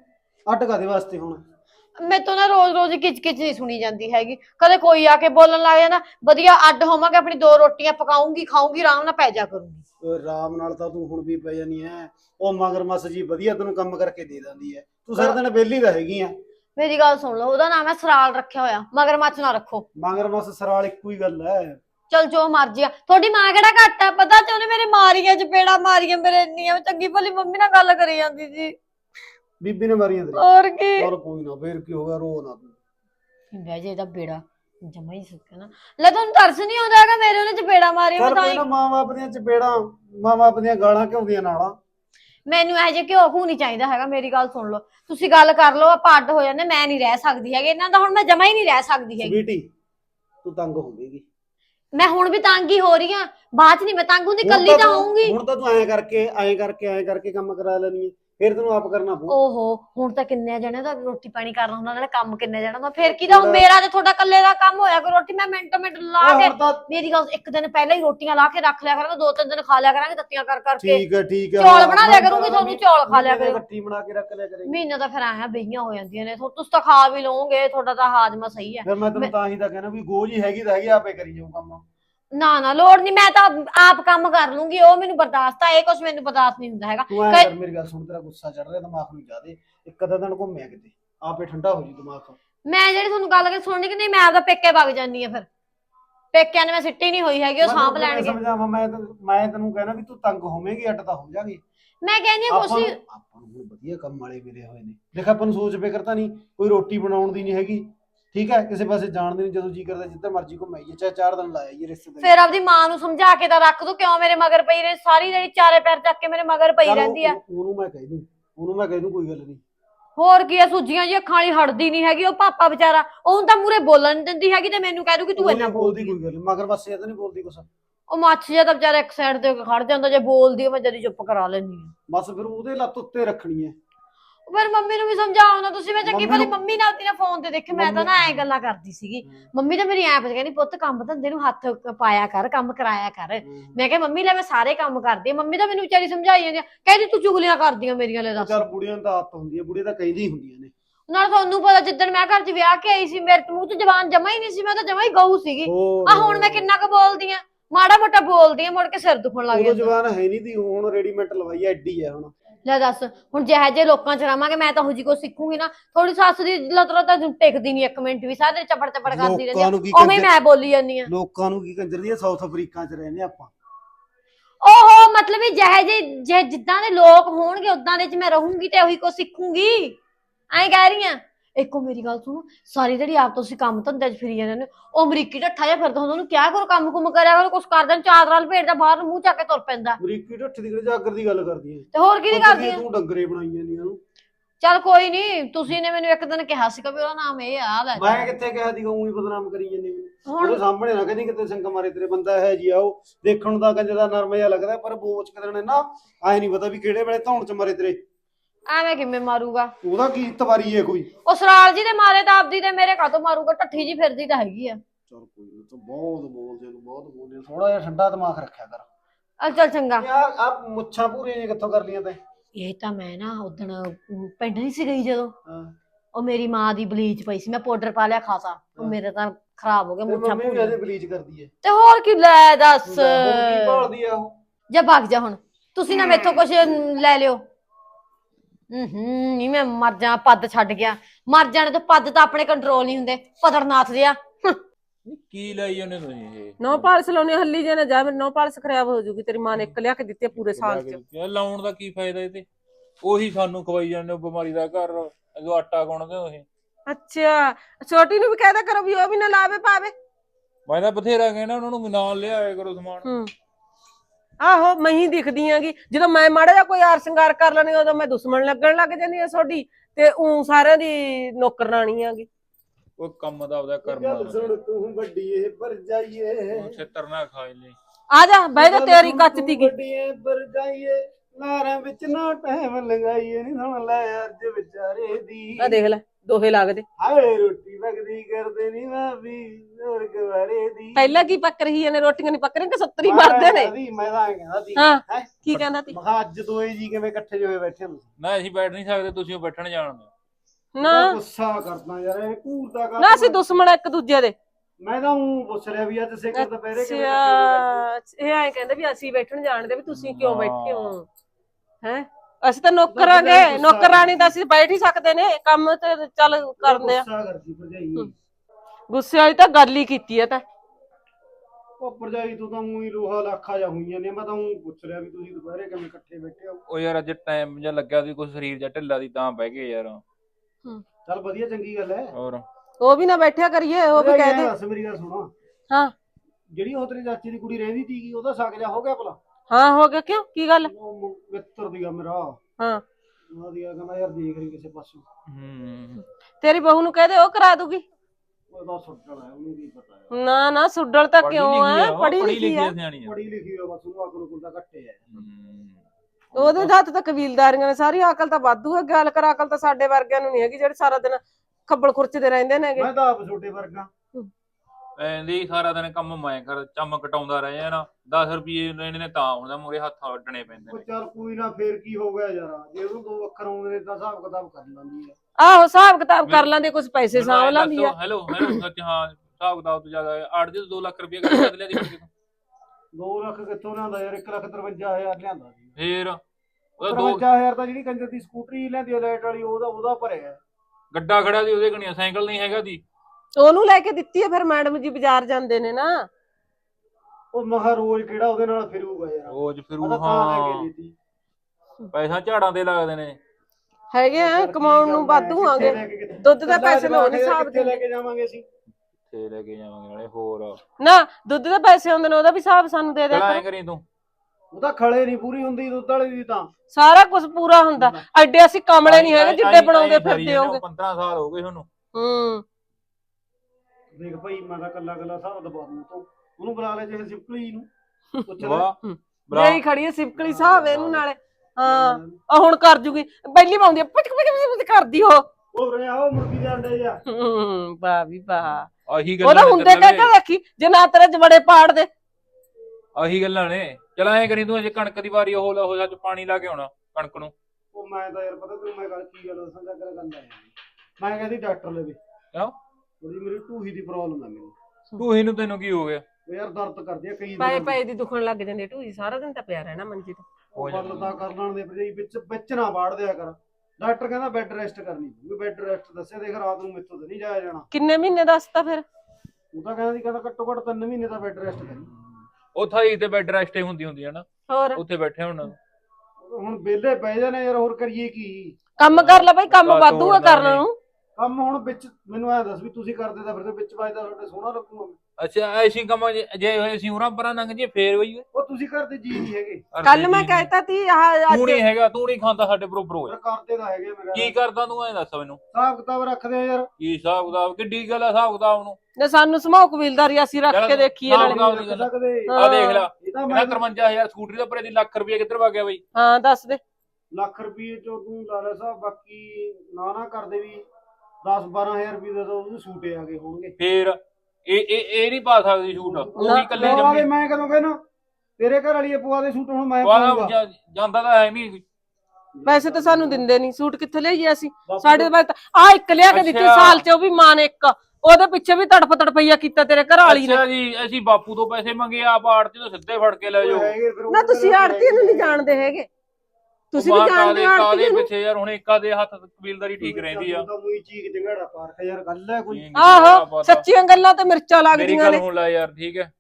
Speaker 3: ਅੱਡ ਕਾਦੇ ਵਾਸਤੇ ਹੁਣ?
Speaker 1: ਮੈਂ ਤਾਂ ਨਾ ਰੋਜ਼ ਰੋਜ਼ ਕਿਚ ਕਿਚ ਨਹੀਂ ਸੁਣੀ ਜਾਂਦੀ ਹੈਗੀ। ਕਦੇ ਕੋਈ ਆ ਕੇ ਬੋਲਣ ਲੱਗ ਜਾਂਦਾ ਵਧੀਆ ਅੱਡ ਹੋਵਾਂਗੇ ਆਪਣੀ ਦੋ ਰੋਟੀਆਂ ਪਕਾਉਂਗੀ ਖਾਉਂਗੀ ਆਰਾਮ ਨਾਲ ਪੈ ਜਾ ਕਰੂੰਗੀ।
Speaker 3: ਓਏ ਆਰਾਮ ਨਾਲ ਤਾਂ ਤੂੰ ਹੁਣ ਵੀ ਪੈ ਜਾਨੀ ਐ। ਉਹ ਮਗਰਮੱਛ ਜੀ ਵਧੀਆ ਤੈਨੂੰ ਕੰਮ ਕਰਕੇ ਦੇ ਦਿੰਦੀ ਐ। ਤੂੰ ਸਾਰਾ ਦਿਨ ਵਿਹਲੀ ਤਾਂ ਹੈਗੀ ਆ
Speaker 1: ਮੇਰੀ ਗੱਲ ਸੁਣ ਲਓ ਉਹਦਾ ਨਾਮ ਹੈ ਸਰਾਲ ਰੱਖਿਆ ਹੋਇਆ। ਮਗਰਮੱਛ ਨਾ ਰੱਖੋ।
Speaker 3: ਮਗਰਮੱਛ ਸਰਾਲ ਇੱਕੋ ਹੀ ਗੱਲ ਐ।
Speaker 1: ਚਲ ਜੋ ਮਰਜ਼ੀ ਆ। ਤੁਹਾਡੀ ਮਾਂ ਕਿਹੜਾ ਘੱਟ ਆ ਪਤਾ ਤੇ ਉਹਨੇ ਮੇਰੇ ਮਾਰੀਆਂ ਚਪੇੜਾ ਮਾਰੀਆਂ ਮੇਰੇ ਇੰਨੀਆਂ ਚੰਗੀ ਭਲੀ ਮੰਮੀ ਨਾਲ ਗੱਲ ਕਰੀ ਜਾਂਦੀ ਸੀ।
Speaker 3: ਬੀਬੀ ਨੇ ਮਾਰੀਆਂ ਤੇਰੀ
Speaker 1: ਹੋਰ ਕੀ?
Speaker 3: ਔਰ ਕੋਈ ਨਾ ਫੇਰ ਕੀ ਹੋਗਾ ਰੋ ਨਾ ਤੂੰ।
Speaker 1: ਬਹਿ ਜੇ ਇਹਦਾ ਬੇੜਾ ਜਮਾ ਹੀ ਸੁੱਕਾ ਨਾ। ਲੈ ਤੁਹਾਨੂੰ ਤਰਸ ਨਹੀਂ ਆਉਂਦਾ ਹੈਗਾ ਮੇਰੇ ਉਹਨੇ ਚਪੇੜਾ ਮਾਰੀਆਂ
Speaker 3: ਚੱਲ
Speaker 1: ਮੈਂ ਤਾਂ ਹੀ-
Speaker 3: ਮਾਂ-ਬਾਪ ਦੀਆਂ ਚਪੇੜਾਂ ਮਾਂ-ਬਾਪ ਦੀਆਂ ਗਾਲਾਂ ਕਿਉਂ ਦੀਆਂ ਨਾਲਾਂ
Speaker 1: ਮੈਨੂੰ ਇਹ ਜੇ ਘਿਓ ਖੂ ਨਹੀਂ ਚਾਹੀਦਾ ਹੈਗਾ ਮੇਰੀ ਗੱਲ ਸੁਣ ਲਓ। ਤੁਸੀਂ ਗੱਲ ਕਰ ਲਓ ਆਪਾਂ ਅੱਡ ਹੋ ਜਾਂਦੇ ਮੈਂ ਨਹੀਂ ਰਹਿ ਸਕਦੀ ਹੈਗੀ। ਇਹਨਾਂ ਦਾ ਹੁਣ ਮੈਂ ਜਮਾ ਹੀ ਨਹੀਂ ਰਹਿ ਸਕਦੀ ਹੈਗੀ।
Speaker 3: ਸਵੀਟੀ ਤੂੰ ਤੰਗ ਹੋਵੇਂਗੀ
Speaker 1: ਮੈਂ ਹੁਣ ਵੀ ਤੰਗ ਹੀ ਹੋ ਰਹੀ ਆ ਬਾਅਦ ਚ ਨਹੀਂ ਮੈਂ ਤੰਗ ਹੁੰਦੀ ਕੱਲੀ
Speaker 3: ਤਾਂ
Speaker 1: ਹੋਊਂਗੀ
Speaker 3: ਹੁਣ ਤਾਂ ਤੂੰ ਐਂ ਕਰਕੇ ਐਂ ਕਰਕੇ ਐਂ ਕਰਕੇ ਕੰਮ ਕਰਾ ਲੈਣੀ ਐ ਫਿਰ ਤੈਨੂੰ ਆਪ ਕਰਨਾ ਪਊ।
Speaker 1: ਓਹੋ ਹੁਣ ਤਾਂ ਕਿੰਨੇ ਜਣੇ ਦਾ ਰੋਟੀ ਪਾਣੀ ਕਰਨਾ ਹੁੰਦਾ ਨਾਲੇ ਕੰਮ ਕਿੰਨੇ ਜਣਾ ਦਾ ਫਿਰ ਕੀ ਦਾ ਹੁਣ ਮੇਰਾ ਤੇ ਤੁਹਾਡਾ ਇਕੱਲੇ ਦਾ ਕੰਮ ਹੋਇਆ ਕੋਈ ਰੋਟੀ ਮੈਂ ਮਿੰਟੋ ਮਿੰਟ ਲਾ ਕੇ
Speaker 3: ਹੁਣ ਤਾਂ
Speaker 1: ਮੇਰੀ ਗੱਲ ਇੱਕ ਦਿਨ ਪਹਿਲਾਂ ਹੀ ਰੋਟੀਆਂ ਲਾ ਕੇ ਰੱਖ ਲਿਆ ਕਰਾਂਗੇ ਦੋ ਤਿੰਨ ਦਿਨ ਖਾ ਲਿਆ ਕਰਾਂਗੇ ਤੱਤੀਆਂ ਕਰ ਕਰਕੇ।
Speaker 3: ਠੀਕ ਹੈ ਠੀਕ ਹੈ।
Speaker 1: ਚੌਲ ਬਣਾ ਲਿਆ ਕਰੂੰਗੀ ਤੁਹਾਨੂੰ ਚੌਲ ਖਾ ਲਿਆ ਕਰਿਓ
Speaker 3: ਕੱਟੀ ਬਣਾ ਕੇ ਰੱਖ ਲਿਆ ਕਰੇਗੀ।
Speaker 1: ਮਹੀਨਾ ਤਾਂ ਫਿਰ ਆਇਆ ਬਈਆਂ ਹੋ ਜਾਂਦੀਆਂ ਨੇ ਤੁਸੀਂ ਤਾਂ ਖਾ ਵੀ ਲਓਗੇ ਤੁਹਾਡਾ ਤਾਂ ਹਾਜ਼ਮਾ ਸਹੀ ਹੈ।
Speaker 3: ਫਿਰ ਮੈਂ ਤੈਨੂੰ ਤਾਂ ਹੀ ਤਾਂ ਕਹਿਣਾ ਵੀ ਗੋਜ ਹੀ ਹੈਗੀ ਤਾਂ ਹੈਗੀ ਆਪੇ ਕਰੀ ਜਾਊ ਕੰਮ।
Speaker 1: ਨਾ ਨਾ ਲੋੜ ਨਹੀਂ ਮੈਂ ਤਾਂ ਆਪ ਕੰਮ ਕਰ ਲੂੰਗੀ ਉਹ ਮੈਨੂੰ ਬਰਦਾਸ਼ਤ ਆ ਇਹ ਕੁਝ ਮੈਨੂੰ ਬਰਦਾਸ਼ਤ ਨਹੀਂ ਹੁੰਦਾ ਹੈਗਾ।
Speaker 3: ਤੂੰ ਐ ਕਰ ਮੇਰੀ ਗੱਲ ਸੁਣ ਤੇਰਾ ਗੁੱਸਾ ਚੜ ਰਿਹਾ ਦਿਮਾਗ ਨੂੰ ਜਾਦੇ ਇੱਕ ਅੱਧਾ ਦਿਨ ਘੁੰਮਿਆ ਕਿਤੇ ਆਪੇ ਠੰਡਾ ਹੋ ਜੂ ਦਿਮਾਗ।
Speaker 1: ਮੈਂ ਜਿਹੜੀ ਤੁਹਾਨੂੰ ਗੱਲ ਕਰ ਸੁਣਨੀ ਕਿ ਨਹੀਂ ਮੈਂ ਆਪਦਾ ਪੇਕੇ ਵਗ ਜਾਂਦੀ ਆ ਫਿਰ। ਪੇਕਿਆਂ ਨੇ ਮੈਂ ਸਿੱਟੀ ਨਹੀਂ ਹੋਈ ਹੈਗੀ ਉਹ
Speaker 3: ਮੈਂ
Speaker 1: ਸਾਂਭ
Speaker 3: ਤੈਨੂੰ
Speaker 1: ਲੈਣਗੇ।
Speaker 3: ਸਮਝਾਵਾਂ ਮੈਂ ਤਾਂ ਮੈਂ ਤੈਨੂੰ ਕਹਿਣਾ ਵੀ ਤੂੰ ਤੰਗ ਹੋਵੇਂਗੀ ਅੱਡ ਤਾਂ ਹੋ ਜਾਗੇ
Speaker 1: ਮੈਂ ਕਹਿੰਦੀ ਆ
Speaker 3: ਆਪਾਂ
Speaker 1: ਕੁਛ
Speaker 3: ਨੂੰ ਆਪਾਂ ਨੂੰ ਹੁਣ ਵਧੀਆ ਕੰਮ ਵਾਲੇ ਮਿਲੇ ਹੋਏ ਨੇ। ਦੇਖ ਆਪਾਂ ਨੂੰ ਸੋਚ ਫਿਕਰ ਤਾਂ ਨਹੀਂ ਕੋਈ ਰੋਟੀ ਬਣਾਉਣ ਦੀ ਨਹੀਂ ਹੈਗੀ। ਠੀਕ ਹੈ ਕਿਸੇ ਪਾਸੇ ਜਾਣ ਦੀ ਨਹੀਂ ਜਦੋਂ ਜੀ ਕਰਦਾ ਜਿੱਧਰ ਮਰਜ਼ੀ ਘੁੰਮਾਈਏ ਚਾਹੇ ਚਾਰ ਦਿਨ ਲਾਇਆ ਜੀ ਰਿਸ਼ਤੇਦਾਰੀ
Speaker 1: ਫਿਰ ਆਪਦੀ ਮਾਂ ਨੂੰ ਸਮਝਾ ਕੇ ਤਾਂ ਰੱਖ ਦੋ ਕਿਉਂ ਮੇਰੇ ਮਗਰ ਪਈ ਰਹੀ? ਸਾਰੀ ਜਿਹੜੀ ਚਾਰੇ ਪੈਰ ਚੱਕ ਕੇ ਮੇਰੇ ਮਗਰ ਪਈ ਰਹਿੰਦੀ ਆ।
Speaker 3: ਉਹ- ਉਹਨੂੰ ਮੈਂ ਕਹਿ ਦੂੰ ਉਹਨੂੰ ਮੈਂ ਕਹਿ ਦੂੰ ਕੋਈ ਗੱਲ ਨਹੀਂ।
Speaker 1: ਹੋਰ ਕੀ ਆ ਸੂਜੀਆਂ ਜੀ ਅੱਖਾਂ ਵਾਲੀ ਹਟਦੀ ਨਹੀਂ ਹੈਗੀ ਉਹ ਪਾਪਾ ਵਿਚਾਰਾ। ਉਹਨੂੰ ਤਾਂ ਮੂਰੇ ਬੋਲਣ ਨੀ ਦਿੰਦੀ ਹੈਗੀ ਤੇ ਮੈਨੂੰ ਕਹਿ ਦੂ ਕਿ ਤੂੰ ਇੰਨਾ
Speaker 3: ਬੋਲਦੀ ਕੋਈ ਗੱਲ ਨੀ, ਮਗਰ ਬਸ ਇਹ ਤਾਂ ਨਹੀਂ ਬੋਲਦੀ ਕੁਛ।
Speaker 1: ਉਹ ਮੱਛ ਜਿਹਾ ਤਾਂ ਵਿਚਾਰਾ ਇੱਕ ਸਾਈਡ ਤੇ ਖੜ ਜਾਂਦਾ ਜੇ ਬੋਲਦੀ ਆ ਮੈਂ ਜਦੀ ਚੁੱਪ ਕਰਾ ਲੈਂਦੀ ਆ।
Speaker 3: ਬਸ ਫਿਰ ਉਹਦੇ ਲੱਤ ਉੱਤੇ ਰੱਖਣੀ ਹੈ।
Speaker 1: ਫਿਰ ਮੰਮੀ ਨੂੰ ਵੀ ਸਮਝਾਓ ਨਾ ਤੁਸੀਂ ਮੈਂ ਚੰਗੀ ਭਲੀ ਮੰਮੀ ਨਾਲ ਤੀ ਨਾ ਫੋਨ ਤੇ ਦੇਖੇ ਮੈਂ ਤਾਂ ਨਾ ਐ ਗੱਲਾਂ ਕਰਦੀ ਸੀਗੀ। ਮੰਮੀ ਤਾਂ ਮੇਰੀ ਐ ਪਤਾ ਕਹਿੰਦੀ ਪੁੱਤ ਕੰਮ ਧੰਦੇ ਨੂੰ ਹੱਥ ਪਾਇਆ ਕਰ ਕੰਮ ਕਰਾਇਆ ਕਰ। ਮੈਂ ਕਿਹਾ ਮੰਮੀ ਲੈ ਮੈਂ ਸਾਰੇ ਕੰਮ ਕਰਦੀ ਮੰਮੀ ਤਾਂ ਮੈਨੂੰ ਵਿਚਾਰੀ ਸਮਝਾਈ ਜਾਂਦੀ ਕਹਿੰਦੀ ਤੂੰ ਚੁਗਲੀਆਂ ਕਰਦੀਆਂ ਮੇਰੀਆਂ ਲੈ ਦੱਸ।
Speaker 3: ਚੱਲ ਬੁੜੀਆਂ ਤਾਂ ਆਦਤ ਹੁੰਦੀ ਹੈ ਬੁੜੀਆਂ ਤਾਂ ਕਹਿੰਦੀ ਹੁੰਦੀਆਂ ਨੇ।
Speaker 1: ਨਾਲ ਤੁਹਾਨੂੰ ਪਤਾ ਜਿੱਦਣ ਮੈਂ ਘਰ 'ਚ ਵਿਆਹ ਕੇ ਆਈ ਸੀ ਮੇਰੇ ਮੂੰਹ 'ਚ ਜ਼ਬਾਨ ਜਮਾ ਹੀ ਨਹੀਂ ਸੀ ਮੈਂ ਤਾਂ ਜਮਾ ਹੀ ਗਊ ਸੀਗੀ। ਆ ਹੁਣ ਮੈਂ ਕਿੰਨਾ ਕੁ ਬੋਲਦੀ ਆ। ਮਾੜਾ ਮੋਟਾ ਬੋਲਦੀ ਆ ਮੁੜ ਕੇ ਸਿਰ ਦੁਖਣ ਲੱਗ
Speaker 3: ਉਹ
Speaker 1: ਜਾਂਦਾ।
Speaker 3: ਜਵਾਨ ਹੈ ਨਹੀਂ ਦੀ ਹੁਣ ਰੈਡੀਮੇਡ ਲਵਾਈ ਐ ਐਡੀ ਹੈ ਹੁਣ।
Speaker 1: ਲੈ ਦੱਸ ਹੁਣ ਜਿਹੇ ਜੇ ਲੋਕਾਂ 'ਚ ਰਵਾਂਗੇ ਮੈਂ ਤਾਂ ਉਹ ਜੀ ਕੋ ਸਿੱਖੂਗੀ ਨਾ। ਥੋੜੀ ਸੱਸ ਦੀ ਲਤਰਾ ਤਾਂ ਟਿਕਦੀ ਨਹੀਂ ਇੱਕ ਮਿੰਟ ਵੀ ਸਾਰੇ ਚਪੜ ਚਪੜ ਕਰਦੀ ਰਹਿੰਦੀ ਆ।
Speaker 3: ਲੋਕਾਂ ਨੂੰ ਕੀ
Speaker 1: ਉਵੇਂ ਮੈਂ ਬੋਲੀ ਜਾਂਦੀ ਆ।
Speaker 3: ਲੋਕਾਂ ਨੂੰ ਕੀ ਕੰਜਰ ਦੀ ਸਾਊਥ ਅਫਰੀਕਾ ਚ ਰਹਿੰਦੇ ਆਪਾਂ।
Speaker 1: ਓਹੋ ਮਤਲਬ ਵੀ ਜਿਹੇ ਜੇ ਜੇ ਜਿੱਦਾਂ ਦੇ ਲੋਕ ਹੋਣਗੇ ਉਦਾਂ ਦੇ ਚ ਮੈਂ ਰਹੂੰਗੀ ਤੇ ਉਹੀ ਕੋ ਸਿੱਖੂੰਗੀ। ਐਂ ਕਹਿ ਰਹੀ ਆ। ਇੱਕੋ ਮੇਰੀ ਗੱਲ ਸੁਣੋ ਸਾਰੀ ਜਿਹੜੀ ਆਪ ਤੁਸੀਂ ਕੰਮ ਧੰਦੇ ਚ ਫਿਰੀ ਜਾਂਦੇ ਨੇ। ਉਹ ਅਮਰੀਕੀ ਢੱਠਾ ਜਿਹਾ ਫਿਰਦਾ ਹੁੰਦਾ ਉਹਨੂੰ ਕਿਆ ਕਰੋ ਕੰਮ ਕੁਮ ਕਰਿਆ ਕਰੋ ਕੁਛ ਕਰ ਦੇਣ ਚਾਦਰਾਂ ਲਪੇਟਦਾ ਬਾਹਰ ਮੂੰਹ ਚੱਕ ਕੇ ਤੁਰ ਪੈਂਦਾ।
Speaker 3: ਅਮਰੀਕੀ ਢੱਠ ਦੀ ਕਿਹੜੇ ਜਾਗਰ ਦੀ ਗੱਲ ਕਰਦੀ ਹੈ
Speaker 1: ਤੇ ਹੋਰ ਕੀ ਕਰਦੀ ਆ
Speaker 3: ਤੂੰ ਡੰਗਰੇ ਬਣਾਈ ਜਾਂਦੀ ਆ ਉਹਨੂੰ।
Speaker 1: ਚੱਲ ਕੋਈ ਨਹੀਂ ਤੁਸੀਂ ਨੇ ਮੈਨੂੰ ਇੱਕ ਦਿਨ ਕਿਹਾ ਸੀ ਕਿ ਵੀ ਉਹਦਾ ਨਾਮ ਇਹ ਆ ਲੈ
Speaker 3: ਮੈਂ ਕਿੱਥੇ ਕਿਹਾ ਸੀਗਾ ਉਹੀ ਬਦਨਾਮ ਕਰੀ ਜਾਂਦੀ ਮੈਨੂੰ।
Speaker 1: ਹੁਣ
Speaker 3: ਉਹਦੇ ਸਾਹਮਣੇ ਨਾ ਕਹਿੰਦੀ ਕਿਤੇ ਸਿੰਘ ਮਾਰੇ ਤੇਰੇ ਬੰਦਾ ਹੈ ਜੀ ਆ ਉਹ ਦੇਖਣ ਨੂੰ ਤਾਂ ਕੰਜਰ ਦਾ ਨਰਮ ਜਿਹਾ ਲੱਗਦਾ ਪਰ ਬੋਚ ਕੇ ਦੇਣੇ ਨਾ ਆਏ ਨਹੀਂ ਪਤਾ ਵੀ ਕਿਹੜੇ ਵੇਲੇ ਧੌਣ ਚ ਮਾਰੇ ਤੇਰੇ।
Speaker 1: ਐਵੇਂ ਕਿਵੇਂ ਮਾਰੂਗਾ?
Speaker 3: ਉਹਦਾ ਕੀ ਤਵਾਰੀ ਹੈ ਕੋਈ?
Speaker 1: ਉਹ ਸਰਾਲ ਜੀ ਦੇ ਮਾਰੇ ਤਾਂ ਆਪਦੀ ਤੇ ਮੇਰੇ ਕਾਤੋਂ ਮਾਰੂਗਾ? ਢੱਠੀ ਜੀ ਫਿਰਦੀ ਤਾਂ ਹੈਗੀ ਆ।
Speaker 3: ਚਲ ਕੋਈ ਨਹੀਂ ਤੂੰ ਬਹੁਤ ਬੋਲਦੇ ਨੂੰ ਬਹੁਤ ਬੋਲਦੇ ਥੋੜਾ ਜਿਹਾ ਠੰਡਾ ਦਿਮਾਗ ਰੱਖਿਆ ਕਰ।
Speaker 1: ਚੱਲ ਚੱਲ ਚੰਗਾ।
Speaker 3: ਆ ਆ ਮੁੱਛਾਂ ਪੂਰੀਆਂ ਜਿਹੀਆਂ ਕਿੱਥੋਂ ਕਰ ਲੀਆਂ ਤੈਂ?
Speaker 1: ਇਹ ਤਾਂ ਮੈਂ ਨਾ ਉਦਣ ਪਿੰਡ ਨਹੀਂ ਸੀ ਗਈ ਜਦੋਂ।
Speaker 3: ਹਾਂ।
Speaker 1: ਉਹ ਮੇਰੀ ਮਾਂ ਦੀ ਬਲੀਚ ਪਈ ਸੀ ਮੈਂ ਪਾਊਡਰ ਪਾ ਲਿਆ ਖਾਸਾ। ਉਹ। ਮੇਰੇ ਤਾਂ ਖਰਾਬ ਹੋ ਗਿਆ
Speaker 3: ਤੇ
Speaker 1: ਮੁੱਛਾਂ
Speaker 3: ਮੰਮੀ ਵੀ
Speaker 1: ਪੂਰੀਆਂ।
Speaker 3: ਬਲੀਚ ਕਰਦੀ ਹੈ
Speaker 1: ਤੇ ਹੋਰ ਕੀ ਲੈ ਦੱਸ।
Speaker 3: ਲੈ, ਹੁਣ ਕੀ ਭਾਲਦੀ ਆ ਉਹ?
Speaker 1: ਜਾ ਭੱਗ ਜਾ ਹੁਣ। ਤੁਸੀਂ ਨਾ ਮੇਥੋਂ ਕੁਝ ਲੈ ਲਿਓ। ਹੂੰ ਨਹੀਂ ਮੈਂ ਮਰ ਜਾ ਪੱਦ ਛੱਡ ਗਿਆ। ਮਰ ਜਾਣੇ ਤਾਂ ਪੱਦ ਤਾਂ ਆਪਣੇ ਕੰਟਰੋਲ ਨਹੀਂ ਹੁੰਦੇ। ਪਦਰਨਾਥ ਜਿਆ
Speaker 4: ਨੀ ਕੀ ਲਈ ਉਹਨੇ ਤੁਸੀਂ ਇਹ?
Speaker 5: ਨੌ ਪਾਲਸ ਲਾਉਣੇ ਹੱਲੀ ਜੇ ਨਾ ਜਾ ਮੇਰੇ ਨੌ ਪਾਲਸ ਖਰਾਬ ਹੋ ਜੂਗੀ ਤੇਰੀ ਮਾਂ ਨੇ ਇੱਕ ਲਿਆ ਕੇ ਦਿੱਤੀ ਆ ਪੂਰੇ ਸਾਲ ਚ।
Speaker 4: ਯਾਰ ਲਾਉਣ ਦਾ ਕੀ ਫਾਇਦਾ ਇਹ ਤੇ ਉਹੀ ਸਾਨੂੰ ਖਵਾਈ ਜਾਂਦੇ ਹੋ ਬਿਮਾਰੀ ਦਾ ਘਰ। ਅਜੋ ਆਟਾ ਗੁੰਨਦੇ ਹੋ
Speaker 5: ਅੱਛਾ ਛੋਟੀ ਨੂੰ ਵੀ ਕਹਿਦਾ ਕਰੋ ਵੀ ਉਹ ਵੀ ਨਾ ਲਾਵੇ ਪਾਵੇ।
Speaker 4: ਮੈਂ ਤਾਂ ਬਥੇਰਾ ਕਹਿਣਾ ਉਹਨਾਂ ਨੂੰ ਨਾਲ ਲਿਆਇਆ ਕਰੋ ਸਮਾਨ।
Speaker 5: ਹੂੰ। ਆਹੋ ਮੈਂ ਹੀ ਦਿਖਦੀ ਆਂਗੀ ਜਦੋਂ ਮੈਂ ਮਾੜਾ ਜਿਹਾ ਕੋਈ ਆਰ ਸ਼ਿੰਗਾਰ ਕਰ ਲੈਣੀ ਉਦੋਂ ਮੈਂ ਦੁਸ਼ਮਣ ਲੱਗਣ ਲੱਗ ਜਾਂਦੀ ਆ ਤੁਹਾਡੀ ਤੇ ਉਂ ਸਾਰਿਆਂ ਦੀ ਨੌਕਰਾਣੀ ਆਂਗੀ
Speaker 4: ਕੋਈ ਕੰਮ ਦਾ ਉਹਦਾ ਕਰਮ
Speaker 3: ਗੱਲ ਸੁਣ ਤੂੰ ਵੱਡੀ ਇਹ ਪਰ ਜਾਈਏ।
Speaker 4: ਛੇਤਰ ਨਾ ਖਾਏ ਲਈ
Speaker 5: ਆ ਜਾ ਬਹਿ ਜਾ ਤੇਰੀ ਕੱਚ ਦੀ ਗੀ।
Speaker 3: ਵੱਡੀਏ ਪਰ ਜਾਈਏ। ਲਾਰਾਂ ਵਿੱਚ ਨਾ ਟਾਈਮ ਲਗਾਈਏ ਨਹੀਂ ਸੁਣ ਲੈ ਅੱਜ ਵਿਚਾਰੇ ਦੀ।
Speaker 5: ਆ ਦੇਖ ਲੈ ਦੋਹੇ ਲੱਗਦੇ
Speaker 3: ਹਾਏ ਰੋਟੀ ਵਗਦੀ ਕਰਦੇ ਨਹੀਂ ਭਾਬੀ ਹੋਰ ਗਵਾਰੇ ਦੀ।
Speaker 5: ਪਹਿਲਾਂ ਕੀ ਪੱਕ ਰਹੀ ਨੇ ਰੋਟੀਆਂ ਨਹੀਂ ਪੱਕ ਰਹੀਆਂ ਕਿ 70 ਹੀ ਮਰਦੇ ਨੇ?
Speaker 3: ਦੀ ਮੈਂ ਤਾਂ ਐਂ ਕਹਿੰਦਾ ਸੀ।
Speaker 5: ਹਾਂ
Speaker 3: ਹੈਂ?
Speaker 5: ਕੀ ਕਹਿੰਦਾ ਤੀ
Speaker 3: ਮੈਂ ਕਿਹਾ ਅੱਜ ਦੋਏ ਜੀ ਕਿਵੇਂ ਇਕੱਠੇ ਹੋਏ ਬੈਠੇ ਹੋ?
Speaker 4: ਨਾ ਅਸੀਂ ਬੈਠ ਨਹੀਂ ਸਕਦੇ ਤੁਸੀਂ ਉਹ ਬੈਠਣ ਜਾਣਦੇ
Speaker 5: ਨਾ।
Speaker 3: ਮੈਂ ਗੁੱਸਾ ਕਰਦਾ ਯਾਰ ਇਹ ਘੂਰਦਾ ਕਰ
Speaker 5: ਨਾ ਅਸੀਂ ਦੁਸ਼ਮਣ ਆ ਇੱਕ ਦੂਜੇ ਦੇ।
Speaker 3: ਮੈਂ ਤਾਂ ਉਹ ਪੁੱਛ ਰਿਹਾ ਵੀ ਅੱਜ ਸਿੱਖਰ ਦੁਪਹਿਰੇ ਕਿਵੇਂ ਇਕੱਠੇ ਹੋਏ
Speaker 5: ਅੱਛਾ ਇਹ ਐਂ ਕਹਿੰਦੇ ਵੀ ਅਸੀਂ ਬੈਠਣ ਜਾਣਦੇ ਵੀ ਤੁਸੀਂ ਕਿਉਂ। ਬੈਠੇ ਹੋ? ਹੈ? ਅਸੀਂ ਤਾਂ ਨੌਕਰਾਂਗੇ ਨੌਕਰਾਣੀ ਤਾਂ ਅਸੀਂ ਬੈਠ ਹੀ ਸਕਦੇ ਨੇ ਕੰਮ ਤੇ ਚੱਲ? ਕਰਦੇ ਆ।
Speaker 3: ਗੁੱਸਾ ਕਰਦੀ ਭਰਜਾਈ।
Speaker 5: ਹੂੰ। ਗੁੱਸੇ ਵਾਲੀ ਤਾਂ ਗੱਲ ਹੀ ਕੀਤੀ ਆ ਤਾਂ।
Speaker 3: ਉਹ ਭਰਜਾਈ ਤੂੰ ਤਾਂ ਉਹੀ ਲੋਹਾ ਲੱਖਾ ਜਾ ਹੋਈਆਂ ਨੇ ਮੈਂ ਤਾਂ ਉਹ ਪੁੱਛ ਰਿਹਾ ਵੀ ਤੁਸੀਂ ਦੁਪਹਿਰੇ ਕਿਵੇਂ ਇਕੱਠੇ ਬੈਠੇ ਹੋ?
Speaker 4: ਉਹ ਯਾਰ ਅੱਜ ਟਾਈਮ ਜਿਹਾ ਲੱਗਿਆ ਸੀ ਕੋਈ ਸਰੀਰ ਜਿਹਾ ਢਿੱਲਾ ਦੀ ਤਾਂ ਬਹਿ ਗਏ ਯਾਰ।
Speaker 3: ਚੱਲ ਵਧੀਆ ਚੰਗੀ ਗੱਲ ਹੈ।
Speaker 4: ਹੋਰ?
Speaker 5: ਉਹ ਵੀ ਨਾ ਬੈਠਿਆ ਕਰੀਏ ਉਹ ਵੀ
Speaker 3: ਭਰਜਾਈ
Speaker 5: ਕਹਿ
Speaker 3: ਐਂ
Speaker 5: ਦੇ।
Speaker 3: ਦੱਸ ਮੇਰੀ ਗੱਲ ਸੁਣੋ।
Speaker 5: ਹਾਂ।
Speaker 3: ਜਿਹੜੀ ਉਹ ਤੇਰੀ ਚਾਚੀ ਦੀ ਕੁੜੀ ਰਹਿੰਦੀ ਸੀਗੀ ਉਹਦਾ ਸਾਕ ਜਾ ਹੋ ਗਿਆ ਭਲਾ?
Speaker 5: ਹਾਂ ਹੋ ਗਿਆ ਕਿਉਂ? ਕੀ ਗੱਲ?
Speaker 3: ਉਹ ਮ- ਮਿੱਤਰ ਦੀਗਾ ਮੇਰਾ।
Speaker 5: ਹਾਂ।
Speaker 3: ਉਹਨਾਂ ਦੀ ਕਹਿੰਦਾ ਯਾਰ ਦੇਖ ਰਹੀ ਕਿਸੇ ਪਾਸੋਂ।
Speaker 4: ਹੂੰ।
Speaker 5: ਤੇਰੀ ਬਹੂ ਨੂੰ ਕਹਿ ਦੇ ਉਹ ਕਰਾ ਦੂਗੀ
Speaker 3: ਉਹਦਾ ਸੁੱਟਣਾ ਹੈ ਉਹਨੂੰ ਕੀ ਪਤਾ ਹੈ
Speaker 5: ਨਾ ਨਾ ਸੁੱਡਲ ਤਾਂ
Speaker 4: ਪੜ੍ਹੀ
Speaker 5: ਕਿਉਂ
Speaker 4: ਲਿਖੀ
Speaker 5: ਆ?
Speaker 4: ਉਹ,
Speaker 5: ਪੜ੍ਹੀ ਲਿਖੀ ਆ।
Speaker 4: ਸਿਆਣੀ ਆ।
Speaker 3: ਪੜੀ ਲਿਖੀ ਹੋਇਆ ਬਸ ਉਹਨੂੰ ਅਕਲ ਕੋਲ ਦਾ ਘੱਟੇ ਹੈ
Speaker 4: ਹੂੰ।
Speaker 5: ਉਹਦੇ ਹੱਥ ਤਾਂ ਕਬੀਲਦਾਰੀਆਂ ਨੇ ਸਾਰੀ ਅਕਲ ਤਾਂ ਵਾਧੂ ਹੈ ਗੱਲ ਕਰ ਅਕਲ ਤਾਂ ਸਾਡੇ ਵਰਗਿਆਂ ਨੂੰ ਨਹੀਂ ਹੈਗੀ ਜਿਹੜੇ ਸਾਰਾ ਦਿਨ ਖੱਬਲ ਖੁਰਚਦੇ ਰਹਿੰਦੇ ਨੇਗੇ
Speaker 3: ਮੈਂ ਤਾਂ ਆਪ ਛੋਟੇ ਵਰਗਾ।
Speaker 4: ਐਂਦੀ ਸਾਰਾ ਦਿਨ ਕੰਮ ਮੈਂ ਕਰ ਚੰਮ ਕਟਾਉਂਦਾ ਰਹਿ ਨਾ 10 ਰੁਪਏ ਇਹਨੇ ਨੇ ਤਾਂ ਹੁੰਦਾ ਮੂਰੇ ਹੱਥ ਅੱਡਣੇ ਪੈਂਦੇ
Speaker 3: ਉਹ
Speaker 4: ਨੇ।
Speaker 3: ਚੱਲ ਕੋਈ ਨਾ ਫੇਰ ਕੀ ਹੋ ਗਿਆ ਯਾਰ। ਜੇ ਉਹਨੂੰ ਦੋ ਅੱਖਰ ਆਉਂਦੇ ਨੇ ਤਾਂ ਹਿਸਾਬ ਕਿਤਾਬ ਕਰ ਲੈਂਦੀ ਆ
Speaker 5: ਆਹੋ ਹਿਸਾਬ ਕਿਤਾਬ ਕਰ ਲੈਂਦੇ ਕੁਝ ਪੈਸੇ ਸਾਂਭ ਲੈਂਦੀ ਆ।
Speaker 4: ਹੈਲੋ ਹੈਲੋ ਸੱਚ ਹਾਂ ਹਿਸਾਬ ਕਿਤਾਬ ਤੋਂ ਜ਼ਿਆਦਾ ਆੜ ਦੇ 2 ਲੱਖ ਰੁਪਏ ਕਰ ਲਿਆ ਦੀ?
Speaker 3: 2 ਲੱਖ ਕਿੱਥੋਂ ਲਿਆਂਦਾ ਯਾਰ 1 ਲੱਖ 53000 ਲਿਆਂਦਾ ਸੀ।
Speaker 4: ਫੇਰ? ਉਹਦਾ ਦੋ
Speaker 3: 53000 ਤਾਂ ਜਿਹੜੀ ਕੰਜਰ ਦੀ ਸਕੂਟਰੀ ਲਿਆਂਦੀ ਆ ਲਾਈਟ ਵਾਲੀ ਉਹਦਾ ਉਹਦਾ ਭਰਿਆ।
Speaker 4: ਗੱਡਾ ਖੜਾ ਦੀ ਉਹਦੇ ਕਣੀਆਂ ਸਾਈਕਲ ਨਹੀਂ ਹੈਗਾ ਦੀ
Speaker 5: ਉਹਨੂੰ ਲੈ ਕੇ ਦਿੱਤੀ ਆ ਫਿਰ ਮੈਡਮ ਜੀ ਬਾਜ਼ਾਰ ਜਾਂਦੇ ਨੇ ਨਾ।
Speaker 3: ਉਹ ਮਹਾ ਰੋਜ਼ ਕਿਹੜਾ ਉਹਦੇ ਨਾਲ ਫਿਰੂਗਾ ਯਾਰ।
Speaker 4: ਰੋਜ਼ ਫਿਰ
Speaker 3: ਤਾਂ ਲੈ ਕੇ
Speaker 4: ਹਾਂ
Speaker 3: ਦਿੱਤੀ।
Speaker 4: ਪੈਸਾ ਝਾੜਾਂ ਤੇ ਲੱਗਦੇ ਨੇ।
Speaker 5: ਹੈਗੇ ਆ ਕਮਾਉਣ ਨੂੰ ਵਾਧੂ ਆਂਗੇ। ਦੁੱਧ ਦੇ ਪੈਸੇ ਮੈਂ ਹਿਸਾਬ
Speaker 3: ਕਿੱਥੇ ਲੈ ਕੇ ਜਾਵਾਂਗੇ ਅਸੀਂ?
Speaker 4: ਤੇ ਲੈ ਕੇ ਜਾਵਾਂਗੇ ਨਾਲੇ ਹੋਰ।
Speaker 5: ਨਾ ਦੁੱਧ ਦੇ ਪੈਸੇ ਹੁੰਦੇ ਨੇ ਉਹਦਾ ਵੀ ਹਿਸਾਬ ਸਾਨੂੰ ਦੇ ਦਿਆ
Speaker 4: ਐ
Speaker 5: ਕਰੋ।
Speaker 4: ਕਰੀ ਤੂੰ।
Speaker 3: ਉਹ ਤਾਂ ਖਲੇ ਨਹੀਂ ਪੂਰੀ ਹੁੰਦੀ ਦੁੱਧ ਵਾਲੀ ਦੀ ਤਾਂ।
Speaker 5: ਸਾਰਾ ਕੁਝ ਪੂਰਾ ਹੁੰਦਾ। ਐਡੇ ਅਸੀਂ ਕਮਲੇ ਨਹੀਂ ਹੈਗੇ ਜਿੱਡੇ ਬਣਾਉਂਦੇ ਫਿਰਦੇ ਹੋਗੇ।
Speaker 4: 15 ਸਾਲ ਹੋ ਗਏ ਤੁਹਾਨੂੰ।
Speaker 5: ਹੂੰ।
Speaker 3: ਦੇਖ ਭਾਈ ਮੈਂ ਤਾਂ ਕੱਲਾ ਕੱਲਾ ਹਿਸਾਬ ਦਬਾ ਦੂੰ ਤੋਂ ਉਹਨੂੰ ਬੁਲਾ ਲੈ ਜੇ ਸਿਪਕਲੀ ਨੂੰ। ਪੁੱਛ ਲੈ।
Speaker 4: ਵਾਹ।
Speaker 5: ਨਹੀਂ ਖੜੀ ਹੈ ਸਿਪਕਲੀ ਹਿਸਾਬ ਇਹਨੂੰ ਨਾਲੇ। ਹਾਂ ਆ ਹੁਣ ਕਰ ਜੂਗੀ। ਪਹਿਲੀ ਪਾਉਂਦੀ ਆ ਪਿਟ ਪਿਟ ਪਿਟ ਕਰਦੀ ਉਹ
Speaker 3: ਉਹ ਰੇ ਆਓ ਮੁਰਗੀ ਦੇ ਅੰਡੇ ਜਾ
Speaker 5: ਹੂੰ ਵਾਹ ਵੀ ਵਾਹ।
Speaker 4: ਆਹੀ
Speaker 5: ਉਹਦਾ
Speaker 4: ਗੱਲਾਂ ਨੇ
Speaker 5: ਹੁੰਦੇ
Speaker 4: ਤੇਰੇ
Speaker 5: ਕਹਿ ਕੇ ਦੇਖੀ ਜੇ ਨਾ ਤੇਰੇ ਜਵੜੇ ਪਾੜ ਦੇ।
Speaker 4: ਆਹੀ ਗੱਲਾਂ ਨੇ। ਚਲ ਐ ਕਰੀ ਤੂੰ ਅਜੇ ਕਣਕ ਦੀ ਵਾਰੀ ਉਹ ਲਾ ਹੋ ਜਾ ਪਾਣੀ ਲਾ ਕੇ ਆਉਣਾ ਕਣਕ ਨੂੰ।
Speaker 3: ਉਹ ਮੈਂ ਤਾਂ ਯਾਰ ਪਤਾ ਤੈਨੂੰ ਮੈਂ ਗੱਲ ਕੀ ਗੱਲ ਦੱਸਾਂ ਕਰ ਗੱਲ ਮੈਂ ਕਹਿੰਦੀ ਡਾਕਟਰ ਲਵੇ।
Speaker 4: ਕਿਉਂ?
Speaker 3: ਉਹਦੀ ਮੇਰੀ ਢੂਹੀ ਦੀ ਪ੍ਰੋਬਲਮ ਹੈ ਮੈਨੂੰ।
Speaker 4: ਤੂੰ ਇਹਨੂੰ ਤੈਨੂੰ ਕੀ ਹੋ ਗਿਆ?
Speaker 3: ਉਹ ਯਾਰ ਦਰਦ ਕਰਦੀ ਆ ਕਈ
Speaker 5: ਪਏ
Speaker 3: ਦਿਨਾਂ
Speaker 5: ਪਏ ਦੀ। ਦੁਖਣ ਲੱਗ ਜਾਂਦੀ ਢੂਈ ਸਾਰਾ ਦਿਨ ਤਾਂ ਪਿਆ ਰਹਿਣਾ ਮੰਜੀ ਤੇ
Speaker 4: ਹੋ
Speaker 3: ਉਹ
Speaker 4: ਜਾਂਦਾ।
Speaker 3: ਬਦਲਦਾ ਕਰ ਲੈਣ ਦੇ ਭਰਜਾਈ ਵਿੱਚ ਵਿੱਚ ਨਾ ਬਾੜ ਦਿਆ ਕਰ। ਡਾਕਟਰ ਕਹਿੰਦਾ ਬੈੱਡ ਰੈਸਟ ਕਰਨੀ। ਵੀ ਬੈੱਡ ਰੈਸਟ ਦੱਸਿਆ ਦੇਖ ਰਾਤ ਨੂੰ ਮੇਥੋਂ ਤੇ ਨਹੀਂ ਜਾਇਆ ਜਾਣਾ।
Speaker 5: ਕਿੰਨੇ ਮਹੀਨੇ ਦੱਸਤਾ ਫਿਰ?
Speaker 3: ਉਹ ਤਾਂ ਕਹਿੰਦਾ ਸੀ ਕਹਿੰਦਾ ਘੱਟੋ ਘੱਟ 3 ਮਹੀਨੇ ਦਾ ਬੈੱਡ ਰੈਸਟ ਕਰੀ।
Speaker 4: ਉਹ ਥਾਈ ਤੇ ਬੈੱਡ ਰੈਸਟ ਹੀ ਹੁੰਦੀ ਹੁੰਦੀ ਹੈ ਨਾ।
Speaker 5: ਹੋਰ?
Speaker 4: ਉੱਥੇ ਬੈਠੇ ਹੁਣ।
Speaker 3: ਹੁਣ ਵਿਹਲੇ ਪੈ ਜਾਣੇ ਯਾਰ ਹੋਰ ਕਰੀਏ ਕੀ?
Speaker 5: ਕੰਮ ਕਰ ਲੈ ਬਈ ਕੰਮ ਵਾਧੂ ਆ ਕਰਨ ਨੂੰ।
Speaker 3: ਕੰਮ ਹੁਣ ਵਿੱਚ ਮੈਨੂੰ ਐ ਦੱਸ ਵੀ ਤੁਸੀਂ ਕਰਦੇ ਤਾਂ ਫਿਰ ਤੇ ਵਿੱਚ ਵੱਜਦਾ ਤੁਹਾਡੇ ਸੋਹਣਾ ਲੱਗੂਗਾ
Speaker 4: ਅੱਛਾ ਐਸੀ ਕੰਮ ਜੇ ਅਸੀਂ ਉਰਾਂ ਪਰਾਂ ਲੰਘ ਜੇ ਫੇਰ ਬਈ
Speaker 3: ਉਹ ਤੁਸੀਂ ਕਰਦੇ ਜੀ ਨਹੀਂ ਹੈਗੇ।
Speaker 5: ਕੱਲ ਮੈਂ ਕਹਿਤਾ ਤੀ ਆਹ
Speaker 4: ਤੂੰ
Speaker 5: ਅੱਜ
Speaker 4: ਨਹੀਂ ਹੈਗਾ ਤੂੰ ਨਹੀਂ ਖਾਂਦਾ ਸਾਡੇ ਬਰੋਬਰ ਹੋਏ।
Speaker 3: ਫਿਰ ਕਰਦੇ ਤਾਂ ਹੈਗੇ ਮੇਰਾ
Speaker 4: ਕੀ ਕਰਦਾ ਤੂੰ ਐ ਦੱਸ ਮੈਨੂੰ।
Speaker 3: ਹਿਸਾਬ ਕਿਤਾਬ ਰੱਖਦੇ ਆ ਯਾਰ।
Speaker 4: ਕੀ ਹਿਸਾਬ ਕਿਤਾਬ ਕਿੱਡੀ ਗੱਲ ਆ ਹਿਸਾਬ ਕਿਤਾਬ ਨੂੰ।
Speaker 5: ਨੇ ਸਾਨੂੰ ਸਮੋਕ ਕਬੀਲਦਾਰੀ ਅਸੀਂ ਰੱਖ ਕੇ ਦੇਖੀਏ
Speaker 4: ਹਿਸਾਬ
Speaker 5: ਨਾਲੇ।
Speaker 4: ਕਿਤਾਬ ਦੀ
Speaker 3: ਰੱਖ
Speaker 4: ਗੱਲ।
Speaker 3: ਸਕਦੇ।
Speaker 5: ਹਾਂ।
Speaker 4: ਆ ਦੇਖ ਲੈ
Speaker 3: ਇਹ ਤਾਂ
Speaker 4: ਇਹਨਾਂ
Speaker 3: ਮੈਂ
Speaker 4: 55000 ਸਕੂਟਰੀ ਦਾ ਪਰੇ ਦੀ ਲੱਖ ਰੁਪਏ ਕਿੱਧਰ ਵਾ ਗਿਆ ਬਈ?
Speaker 5: ਹਾਂ ਦੱਸ ਦੇ।
Speaker 3: ਲੱਖ ਰੁਪਏ ਚੋਂ ਤੂੰ ਲਾ ਲੈ ਸਾਹਿਬ ਬਾਕੀ ਨਾ ਨਾ ਕਰਦੇ ਵੀ। 10 12000 ਰੁਪਏ ਦਾ ਤਾਂ ਉਹਨੂੰ ਸੂਟੇ ਆ ਗਏ ਹੋਣਗੇ।
Speaker 4: ਫੇਰ ਇਹ ਇਹ ਇਹ ਨਹੀਂ ਪਾ ਸਕਦੀ ਛੂਟ ਉਹੀ ਕੱਲੇ
Speaker 3: ਪਵਾ ਦੇ
Speaker 4: ਜੰਮੀ।
Speaker 3: ਮੈਂ ਕਦੋਂ ਕਹਿਣਾ? ਤੇਰੇ ਘਰ ਵਾਲੀ ਇਹ ਪਵਾ ਦੇ ਸੂਟ ਹੁਣ ਮੈਂ
Speaker 4: ਵਾਲਾ
Speaker 3: ਪਾਉਂਗਾ
Speaker 4: ਜਾਂਦਾ ਤਾਂ ਹੈ ਨਹੀਂ
Speaker 5: ਪੈਸੇ ਤਾਂ ਸਾਨੂੰ ਦਿੰਦੇ ਨਹੀਂ। ਸੂਟ ਕਿੱਥੇ ਲਈਏ ਅਸੀਂ?
Speaker 3: ਦੱਸ
Speaker 5: ਸਾਡੇ
Speaker 3: ਦੇ।
Speaker 5: ਬਾਅਦ ਆ ਇੱਕ ਲਿਆ ਕੇ ਦਿੱਤੀ
Speaker 4: ਅੱਛਾ।
Speaker 5: ਸਾਲ ਚ ਉਹ ਵੀ ਮਾਂ ਨੇ ਇੱਕ। ਉਹਦੇ ਪਿੱਛੇ ਵੀ ਤੜਫ ਤੜਪਈਆ ਕੀਤਾ ਤੇਰੇ ਘਰ ਵਾਲੀ ਨੇ।
Speaker 4: ਅੱਛਾ ਜੀ ਅਸੀਂ ਬਾਪੂ ਤੋਂ ਪੈਸੇ ਮੰਗੇ ਆਪ ਆੜਤੀ ਤੋਂ ਸਿੱਧੇ ਫੜ ਕੇ ਲੈ ਜਾਓ।
Speaker 3: ਹੈਗੇ ਫਿਰ ਉਹ
Speaker 5: ਨਾ ਤੁਸੀਂ ਆੜਤੀ ਨੂੰ ਨਹੀਂ ਜਾਣਦੇ ਹੈਗੇ। ਤੁਸੀਂ ਵੀ ਜਾਣਦੇ ਹੋ
Speaker 4: ਕਾਦੇ-
Speaker 5: ਆੜਤੀ ਨੂੰ
Speaker 4: ਪਿੱਛੇ ਯਾਰ ਹੁਣ ਇੱਕਾ ਦੇ ਹੱਥ ਕਬੀਲਦਾਰੀ ਠੀਕ ਰਹਿੰਦੀ ਆ
Speaker 3: ਮੂਈ ਚੀਕ ਜੰਗੜਾ ਪਾਰਕ ਯਾਰ ਗੱਲ ਹੈ ਕੋਈ
Speaker 5: ਆਹੋ ਸੱਚੀਆਂ ਗੱਲਾਂ ਤੇ ਮਿਰਚਾਂ
Speaker 4: ਮੇਰੀ
Speaker 5: ਲੱਗਦੀਆਂ
Speaker 4: ਗੱਲ
Speaker 5: ਨੇ
Speaker 4: ਹੁਣ ਲੈ ਯਾਰ ਠੀਕ ਹੈ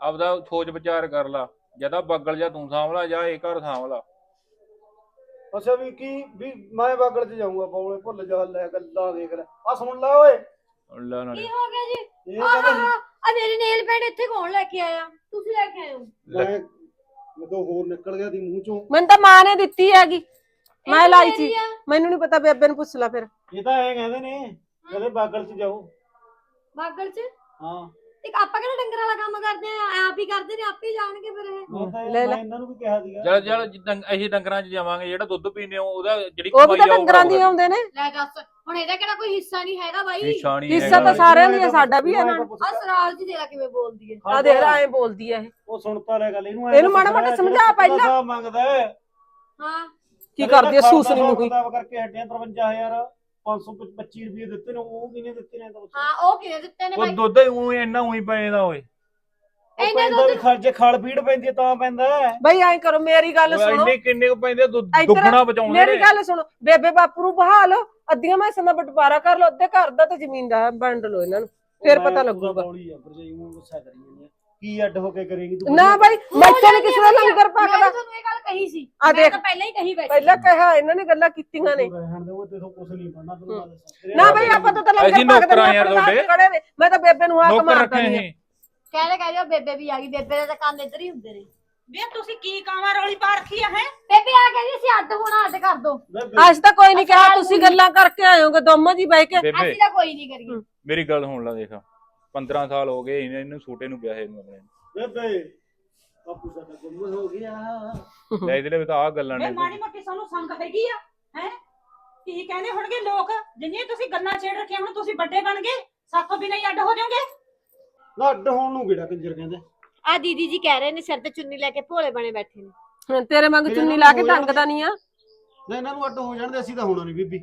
Speaker 4: ਆਪਦਾ ਸੋਚ ਵਿਚਾਰ ਕਰ ਲਾ ਜਾਂ ਤਾਂ ਬੱਗਲ ਜਾਂ ਤੂੰ ਸਾਂਭਲਾ ਜਾਂ ਇਹ ਘਰ ਸਾਂਭਲਾ
Speaker 3: ਅੱਛਾ ਵੀ ਕੀ ਵੀ ਮੈਂ ਬਾਗਲ ਚ ਜਾਊਂਗਾ ਬੌਲੇ ਭੁੱਲ ਜਾ ਲੈ ਗੱਲਾਂ ਦੇਖ ਲੈ ਆ ਸੁਣ ਲੈ ਓਏ
Speaker 4: ਲੈ ਨਾਲੇ
Speaker 1: ਕੀ ਹੋ ਗਿਆ ਜੀ
Speaker 3: ਇਹ ਕਹਿੰਦਾ ਸੀ
Speaker 1: ਆ ਮੇਰੀ ਨੇਲ ਪੈਂਟ ਇੱਥੇ ਕੌਣ ਲੈ ਕੇ ਆਇਆ ਤੁਸੀਂ ਲੈ ਕੇ ਆਏ ਹੋ
Speaker 3: ਮੈਂ ਹੋਰ ਨਿਕਲ ਗਿਆ ਦੀ ਮੂੰਹ ਚੋਂ।
Speaker 5: ਮੈਨੂੰ ਤਾਂ ਮਾਂ ਨੇ ਦਿੱਤੀ ਹੈਗੀ। ਮੈਂ ਲਾਈ ਸੀ। ਮੈਨੂੰ ਨਹੀਂ ਪਤਾ ਬੇਬੇ ਨੂੰ ਪੁੱਛ ਲੈ ਫਿਰ।
Speaker 3: ਇਹ ਤਾਂ ਐ ਕਹਿੰਦੇ ਨੇ ਕਹਿੰਦੇ ਬਾਗਲ ਚ ਜਾਓ।
Speaker 1: ਬਾਗਲ ਚ?
Speaker 3: ਹਾਂ।
Speaker 1: ਇੱਕ ਆਪਾਂ ਕਿਹੜਾ ਡੰਗਰ ਵਾਲਾ ਕੰਮ ਕਰਦੇ ਆ? ਆਪ ਹੀ ਕਰਦੇ ਨੇ ਆਪੇ ਹੀ ਜਾਣਗੇ ਫਿਰ ਇਹ।
Speaker 3: ਮੈਂ ਤਾਂ
Speaker 5: ਲੈ ਲੈ।
Speaker 3: ਮੈਂ ਇਹਨਾਂ ਨੂੰ ਵੀ ਕਿਹਾ ਸੀਗਾ।
Speaker 4: ਜਦ ਜਦ ਜਿੱਦਾਂ ਅਸੀਂ ਡੰਗਰਾਂ 'ਚ ਜਾਵਾਂਗੇ ਜਿਹੜਾ ਦੁੱਧ ਪੀਂਦੇ ਹੋ ਉਹਦਾ ਜਿਹੜੀ
Speaker 5: ਉਹ ਵੀ
Speaker 4: ਕਮਾਈ
Speaker 5: ਤਾਂ
Speaker 4: ਆ ਉਹ
Speaker 5: ਡੰਗਰਾਂ ਦੀ ਆਉਂਦੇ ਨੇ।
Speaker 1: ਲੈ ਦੱਸ ਹੁਣ ਇਹਦਾ ਕਿਹੜਾ ਕੋਈ ਹਿੱਸਾ ਨਹੀਂ ਹੈਗਾ ਬਾਈ?
Speaker 4: ਨਿਸ਼ਾਨੀ
Speaker 5: ਹਿੱਸਾ ਤਾਂ। ਸਾਰਿਆਂ ਦੀ ਆ, ਸਾਡਾ ਵੀ ਹੈ ਨਾ।
Speaker 1: ਆ ਸਰਾਜ ਜੀ ਦੇਖ ਕਿਵੇਂ ਬੋਲਦੀ ਹੈ।
Speaker 5: ਆ ਦੇਖ ਲੈ ਐਂ ਬੋਲਦੀ ਆ ਇਹ।
Speaker 3: ਉਹ ਸੁਣਤਾ ਲੈ ਗੱਲ ਇਹਨੂੰ
Speaker 5: ਇਹਨੂੰ ਮਾੜਾ ਮੋਟਾ ਸਮਝਾ ਪਹਿਲਾਂ।
Speaker 3: ਹਿਸਾਬ ਮੰਗਦਾ ਹੈ?
Speaker 1: ਹਾਂ।
Speaker 5: ਕੀ ਕਰਦੀ ਆ ਸੂਸ ਨਹੀਂ ਮੁਕੀ
Speaker 3: ਕਰਕੇ ਹਟਿਆ 53000 525 ਰੁਪਏ ਦਿੱਤੇ ਨੇ ਉਹ ਕਿਹਨੇ ਦਿੱਤੇ ਨੇ ਤਾਂ ਉਹ
Speaker 1: ਹਾਂ ਉਹ ਕਿਹਨੇ ਦਿੱਤੇ ਨੇ
Speaker 4: ਉਹ
Speaker 1: ਬਾਈ?
Speaker 4: ਦੁੱਧ ਉਹ ਇੰਨਾ ਉਹੀ ਪੈਂਦਾ ਓਏ।
Speaker 1: ਇੰਨੇ
Speaker 3: ਪੈਂਦਾ ਵੀ ਖਰਚੇ ਖਲ ਪੀੜ ਪੈਂਦੀ ਹੈ ਤਾਂ ਪੈਂਦਾ ਹੈ।
Speaker 5: ਬਈ ਐਂ ਕਰੋ ਮੇਰੀ ਗੱਲ
Speaker 4: ਉਹ
Speaker 5: ਸੁਣੋ।
Speaker 4: ਇੰਨੇ ਕਿੰਨੇ ਕੁ ਪੈਂਦੇ ਦੁੱਧ
Speaker 5: ਇੱਧਰ
Speaker 4: ਦੁੱਗਣਾ ਬਚਾਉਂਦੇ
Speaker 5: ਮੇਰੀ
Speaker 4: ਨੇ
Speaker 5: ਗੱਲ ਸੁਣੋ ਬੇਬੇ ਬਾਪੂ ਨੂੰ ਬਹਾ ਲਓ ਅੱਧੀਆਂ ਮੈਸਾਂ ਦਾ ਬਟਵਾਰਾ ਕਰ ਲਓ ਅੱਧੇ ਘਰ ਦਾ ਤੇ ਜ਼ਮੀਨ ਦਾ ਵੰਡ ਲਓ ਇਹਨਾਂ ਨੂੰ ਫਿਰ
Speaker 3: ਮੈਂ
Speaker 5: ਪਤਾ ਲੱਗੂਗਾ।
Speaker 3: ਬੌਲੀ ਆ ਭਰਜਾਈ ਨੂੰ ਗੁੱਸਾ ਕਰੀ ਜਾਂਦੀ ਆ। ਕੀ ਅੱਡ ਹੋ ਕੇ ਕਰੇਗੀ ਤੂੰ
Speaker 5: ਨਾ ਬਾਈ ਮੈਥੋਂ ਨੀ ਕਿਸੇ ਦਾ ਲੰਗਰ
Speaker 1: ਮੈਂ
Speaker 5: ਪੱਕਦਾ
Speaker 1: ਤੁਹਾਨੂੰ ਇਹ ਗੱਲ ਕਹੀ ਸੀ।
Speaker 5: ਆ
Speaker 1: ਮੈਂ
Speaker 5: ਦੇਖ।
Speaker 1: ਤਾਂ ਪਹਿਲਾਂ ਹੀ ਕਹੀ ਬੈਠੀ
Speaker 5: ਪਹਿਲਾਂ ਕਿਹਾ ਇਹਨਾਂ ਨੇ ਗੱਲਾਂ ਕੀਤੀਆਂ ਨੇ।
Speaker 3: ਰਹਿਣ ਦੇ ਉਹ ਤੇਥੋਂ ਕੁਝ ਨਹੀਂ ਬਣਨਾ ਤੈਨੂੰ ਮੈਂ ਦੱਸਾਂ। ਤੇਰੇ
Speaker 5: ਨਾ ਬਈ ਆਪਾਂ ਤਾਂ ਤਾਂ
Speaker 4: ਅਸੀਂ
Speaker 5: ਲੰਗਰ ਪੱਕਦੇ
Speaker 4: ਯਾਰ ਤੁਹਾਡੇ।
Speaker 5: ਖੜੇ ਨੇ। ਮੈਂ ਤਾਂ ਬੇਬੇ ਨੂੰ ਹਾਕ
Speaker 4: ਨੌਕਰ
Speaker 5: ਮਾਰਦਾ ਨਹੀਂ
Speaker 4: ਅਸੀਂ
Speaker 1: ਕਹਿ ਰਹੇ ਕਹਿ ਰਹੇ ਹੋ ਬੇਬੇ ਵੀ ਆ ਗਈ ਬੇਬੇ ਦੇ ਤਾਂ ਕੰਨ ਇੱਧਰ ਹੀ ਹੁੰਦੇ ਨੇ।
Speaker 2: ਵੇ ਤੁਸੀਂ ਕੀ ਕਾਵਾਂ ਰੌਲੀ ਪਾ ਰੱਖੀ ਆ ਹੈ?
Speaker 1: ਬੇਬੇ ਆ ਕਹਿੰਦੀ ਅਸੀਂ ਅੱਡ ਹੋਣਾ ਅੱਡ ਕਰ ਦੋ।
Speaker 5: ਅੱਜ ਤਾਂ ਕੋਈ ਨਹੀਂ ਕਿਹਾ ਤੁਸੀਂ ਗੱਲਾਂ ਕਰਕੇ ਆਏ ਹੋਗੇ ਦੋਮਾ ਜੀ ਬਹਿ ਕੇ।
Speaker 4: ਬੇਬੇ
Speaker 1: ਅਸੀਂ ਤਾਂ ਕੋਈ ਨਹੀਂ ਕਰੀਏ।
Speaker 4: ਮੇਰੀ ਗੱਲ ਸੁਣ ਲੈ ਦੇਖ। 15 ਸਾਲ ਹੋ ਗਏ ਇਹਨੇ ਇਹਨੂੰ ਛੋਟੇ ਨੂੰ ਵਿਆਹੇ ਨੂੰ ਆਪਣੇ। ਨੂੰ।
Speaker 3: ਬੇਬੇ ਬਾਪੂ ਸਾਡਾ ਗੁੰਮ ਹੋ ਗਿਆ।
Speaker 4: ਲੈ ਇਹਦੇ ਲਈ ਤਾਂ ਆ ਗੱਲਾਂ ਨੇ।
Speaker 2: ਮਾੜੀ ਮੋਟੀ ਸਾਨੂੰ ਸੰਗ ਹੈਗੀ ਆ ਹੈ? ਕੀ ਕਹਿੰਦੇ ਹੋਣਗੇ ਲੋਕ? ਜਿੰਨੀਆਂ ਤੁਸੀਂ ਗੱਲਾਂ ਛੇੜ ਰੱਖੀਆਂ ਹੁਣ ਤੁਸੀਂ ਵੱਡੇ ਬਣ ਗਏ ਸਾਥੋਂ ਬਿਨਾਂ ਹੀ ਅੱਡ ਹੋ ਜਾਓਗੇ?
Speaker 3: ਨਾ ਅੱਡ ਹੋਣ ਨੂੰ ਕਿਹੜਾ ਕੰਜਰ ਕਹਿੰਦੇ?
Speaker 1: ਆ ਦੀਦੀ ਜੀ ਕਹਿ ਰਹੇ ਨੇ ਸਿਰ ਤੇ ਚੁੰਨੀ ਲੈ ਕੇ ਭੋਲੇ ਬਣੇ ਬੈਠੇ ਨੇ।
Speaker 5: ਹੁਣ ਤੇਰੇ ਵਾਂਗ
Speaker 3: ਮੇਰੇ
Speaker 5: ਚੁੰਨੀ ਲਾ ਕੇ। ਟੰਗਦਾ ਨਹੀਂ ਆ।
Speaker 3: ਨਾ ਇਹਨਾਂ ਨੂੰ ਅੱਡ ਹੋ ਜਾਣਦੇ ਅਸੀਂ ਤਾਂ ਹੋਣਾ ਨਹੀਂ ਬੀਬੀ।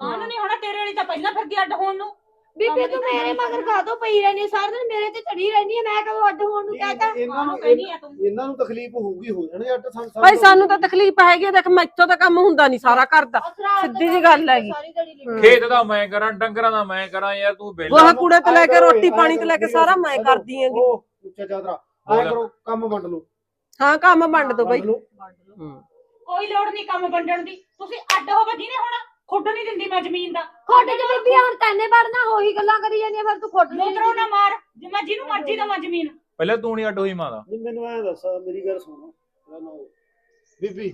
Speaker 2: ਹਾਂ ਨਹੀਂ ਹੋਣਾ ਤੇਰੇ ਵਾਲੀ ਤਾਂ ਪਹਿਲਾਂ ਫਿਰਦੀ ਅੱਡ ਹੋਣ ਨੂੰ।
Speaker 1: ਬੀਬੀ ਤੂੰ ਮੇਰੇ ਮਗਰ ਕਾਹਤੋਂ ਪਈ ਰਹਿੰਦੀ ਹੈ? ਸਾਰਾ ਦਿਨ ਮੇਰੇ ਤੇ ਚੜੀ ਰਹਿੰਦੀ ਹੈ ਮੈਂ ਕਦੋਂ ਅੱਡ ਹੋਣ ਨੂੰ ਕਹਤਾ
Speaker 3: ਇਹਨਾਂ ਨੂੰ
Speaker 2: ਕਹਿੰਦੀ ਆ ਤੂੰ
Speaker 3: ਇਹਨਾਂ ਨੂੰ ਤਕਲੀਫ ਹੋਊਗੀ ਹੋ ਜਾਣਗੇ ਅੱਡ ਸਾਨੂੰ
Speaker 5: ਭਾਈ ਸਾਨੂੰ ਤਾਂ ਤਕਲੀਫ ਹੈਗੀ ਆ, ਦੇਖ ਮੈਥੋਂ ਤਾਂ ਕੰਮ ਹੁੰਦਾ ਨਹੀਂ ਸਾਰਾ ਘਰ ਦਾ ਸਿੱਧੀ ਜਿਹੀ ਗੱਲ ਹੈਗੀ।
Speaker 1: ਸਾਰੀ ਦਿਹਾੜੀ।
Speaker 4: ਖੇਤ ਦਾ ਮੈਂ ਕਰਾਂ ਡੰਗਰਾਂ ਦਾ ਮੈਂ ਕਰਾਂ ਯਾਰ ਤੂੰ
Speaker 5: ਗੋਹਾ
Speaker 4: ਬੇਲਾ
Speaker 5: ਕੂੜੇ ਤੋਂ ਲੈ ਕੇ ਰੋਟੀ ਪਾਣੀ ਤੋਂ ਲੈ ਕੇ ਸਾਰਾ ਮੈਂ ਕਰਦੀ ਹੈਗੀ
Speaker 3: ਉਹ ਉੱਚਾ ਚਾਦਰਾ
Speaker 4: ਬੋਲ।
Speaker 3: ਕਰੋ ਕੰਮ ਵੰਡ ਲਓ
Speaker 5: ਹਾਂ ਕੰਮ ਵੰਡ ਦੋ ਬਈ
Speaker 3: ਵੰਡ ਲਓ।
Speaker 2: ਕੋਈ ਲੋੜ ਨਹੀਂ ਕੰਮ ਵੰਡਣ ਦੀ ਤੁਸੀਂ ਅੱਡ ਹੋਵੇ ਜਿਹਨੇ ਹੁਣ ਖੁੱਡ ਨਹੀਂ ਦਿੰਦੀ ਮੈਂ ਜ਼ਮੀਨ ਦਾ।
Speaker 1: ਖੋਟੇ ਚ ਬੀਬੀ ਹੁਣ ਤੈਨੇ ਵੜਨਾ ਹੋਈ ਗੱਲਾਂ ਕਰੀ ਜਾਂਦੀਆਂ ਫਿਰ ਤੂੰ ਖੋਟ
Speaker 2: ਲੋਤਰੋ ਨਾ ਮਾਰ ਜੇ ਮੈਂ ਜਿਹਨੂੰ ਮਰਜ਼ੀ ਦਵਾਂ ਜ਼ਮੀਨ।
Speaker 4: ਪਹਿਲਾਂ ਤੂੰ ਨਹੀਂ ਅੱਡ ਹੋਈ ਮਾਂ ਦਾ।
Speaker 3: ਨਹੀਂ ਮੈਨੂੰ ਐ ਦੱਸ ਮੇਰੀ ਗੱਲ ਸੁਣੋ। ਮੇਰਾ ਬੀਬੀ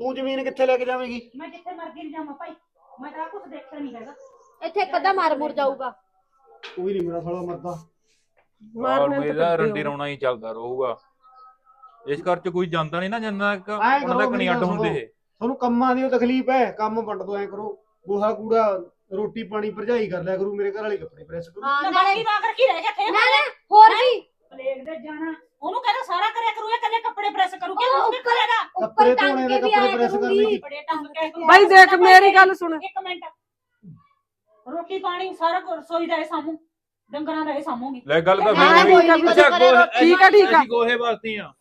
Speaker 3: ਤੂੰ ਜ਼ਮੀਨ ਕਿੱਥੇ ਲੈ ਕੇ ਜਾਵੇਂਗੀ?
Speaker 2: ਮੈਂ ਜਿੱਥੇ ਮਰਜ਼ੀ ਜਾਵਾਂ ਭਾਈ। ਮੈਂ ਤਾਂ ਕੁਝ ਦੇਖਿਆ ਨਹੀਂ ਹੈਗਾ।
Speaker 1: ਇੱਥੇ ਕਦਾ ਮਾਰ ਮੁਰ ਜਾਊਗਾ।
Speaker 3: ਕੋਈ ਨਹੀਂ ਮੇਰਾ ਸਾਲਾ ਮਰਦਾ।
Speaker 4: ਔਰ
Speaker 5: ਮਾਰਨੇ ਤਾਂ
Speaker 4: ਮੇਰਾ
Speaker 5: ਕਰਦੇ
Speaker 4: ਰੰਡੀ
Speaker 5: ਹੋ।
Speaker 4: ਰੋਣਾ ਹੀ ਚੱਲਦਾ ਰਹੂਗਾ। ਇਸ ਘਰ ਚ ਕੋਈ ਜਾਂਦਾ ਨਹੀਂ ਨਾ ਜਿੰਨਾ ਕੁ
Speaker 3: ਐਂ
Speaker 4: ਉਹਨਾਂ
Speaker 3: ਕਰੋ
Speaker 4: ਤੱਕ ਨਹੀਂ
Speaker 3: ਮੇਰੀ
Speaker 4: ਅੱਡ
Speaker 3: ਗੱਲ
Speaker 4: ਹੁੰਦੇ
Speaker 3: ਸੁਣੋ।
Speaker 4: ਇਹ।
Speaker 3: ਤੁਹਾਨੂੰ ਕੰਮਾਂ ਦੀ ਉਹ ਤਕਲੀਫ ਹੈ ਕੰਮ ਵੰਡ ਦੋ ਐ ਕਰੋ। ਗੋਹਾ ਕੂੜਾ ਰੋਟੀ ਪਾਣੀ ਭਰਜਾਈ ਕਰ ਲਿਆ ਕਰੂ ਮੇਰੇ ਘਰ ਵਾਲੀ ਕੱਪੜੇ ਪ੍ਰੈਸ ਕਰੂ।
Speaker 1: ਹਾਂ
Speaker 2: ਨਾ
Speaker 1: ਨਾਲੇ
Speaker 2: ਬਾਕੀ ਨਾ ਕਰ ਕੀ ਰਹਿ ਗਿਆ ਥੇ
Speaker 1: ਨਾ ਨਾ ਹੋਰ ਵੀ
Speaker 2: ਪਲੇਗ ਦੇ ਜਾਣਾ। ਉਹਨੂੰ ਕਹਿੰਦਾ ਸਾਰਾ ਕਰਿਆ ਕਰੂ ਇਹ ਕੱਲੇ ਕੱਪੜੇ ਪ੍ਰੈਸ ਕਰੂ ਕਿ
Speaker 1: ਉਹ ਉੱਪਰ-
Speaker 2: ਕਰੇਗਾ
Speaker 3: ਕੱਪੜੇ
Speaker 1: ਉੱਪਰ
Speaker 3: ਧੋਣੇ
Speaker 1: ਟੰਗ
Speaker 3: ਦੇ
Speaker 1: ਕੇ ਵੀ
Speaker 3: ਕੱਪੜੇ
Speaker 1: ਆਇਆ
Speaker 3: ਪ੍ਰੈਸ ਕਰਨੇ
Speaker 2: ਬੜੇ ਟੰਗ ਕੇ ਤੂੰ
Speaker 5: ਬਾਈ ਦੇਖ ਮੇਰੀ ਗੱਲ ਸੁਣ।
Speaker 2: ਇੱਕ ਮਿੰਟ। ਰੋਟੀ ਪਾਣੀ ਸਾਰਾ ਕੁਝ ਰਸੋਈ ਦਾ ਇਹ ਸਾਮੂ। ਡੰਗਰਾਂ ਦਾ ਇਹ ਸਾਮੂਗੀ।
Speaker 4: ਲੈ ਗੱਲ ਤਾਂ
Speaker 1: ਹਾਂ,
Speaker 4: ਫਿਰ
Speaker 1: ਕਦੋਂ
Speaker 5: ਠੀਕ ਆ, ਠੀਕ ਆ।
Speaker 4: ਅਸੀਂ ਗੋਹੇ ਵਾਸਤੇ ਆ।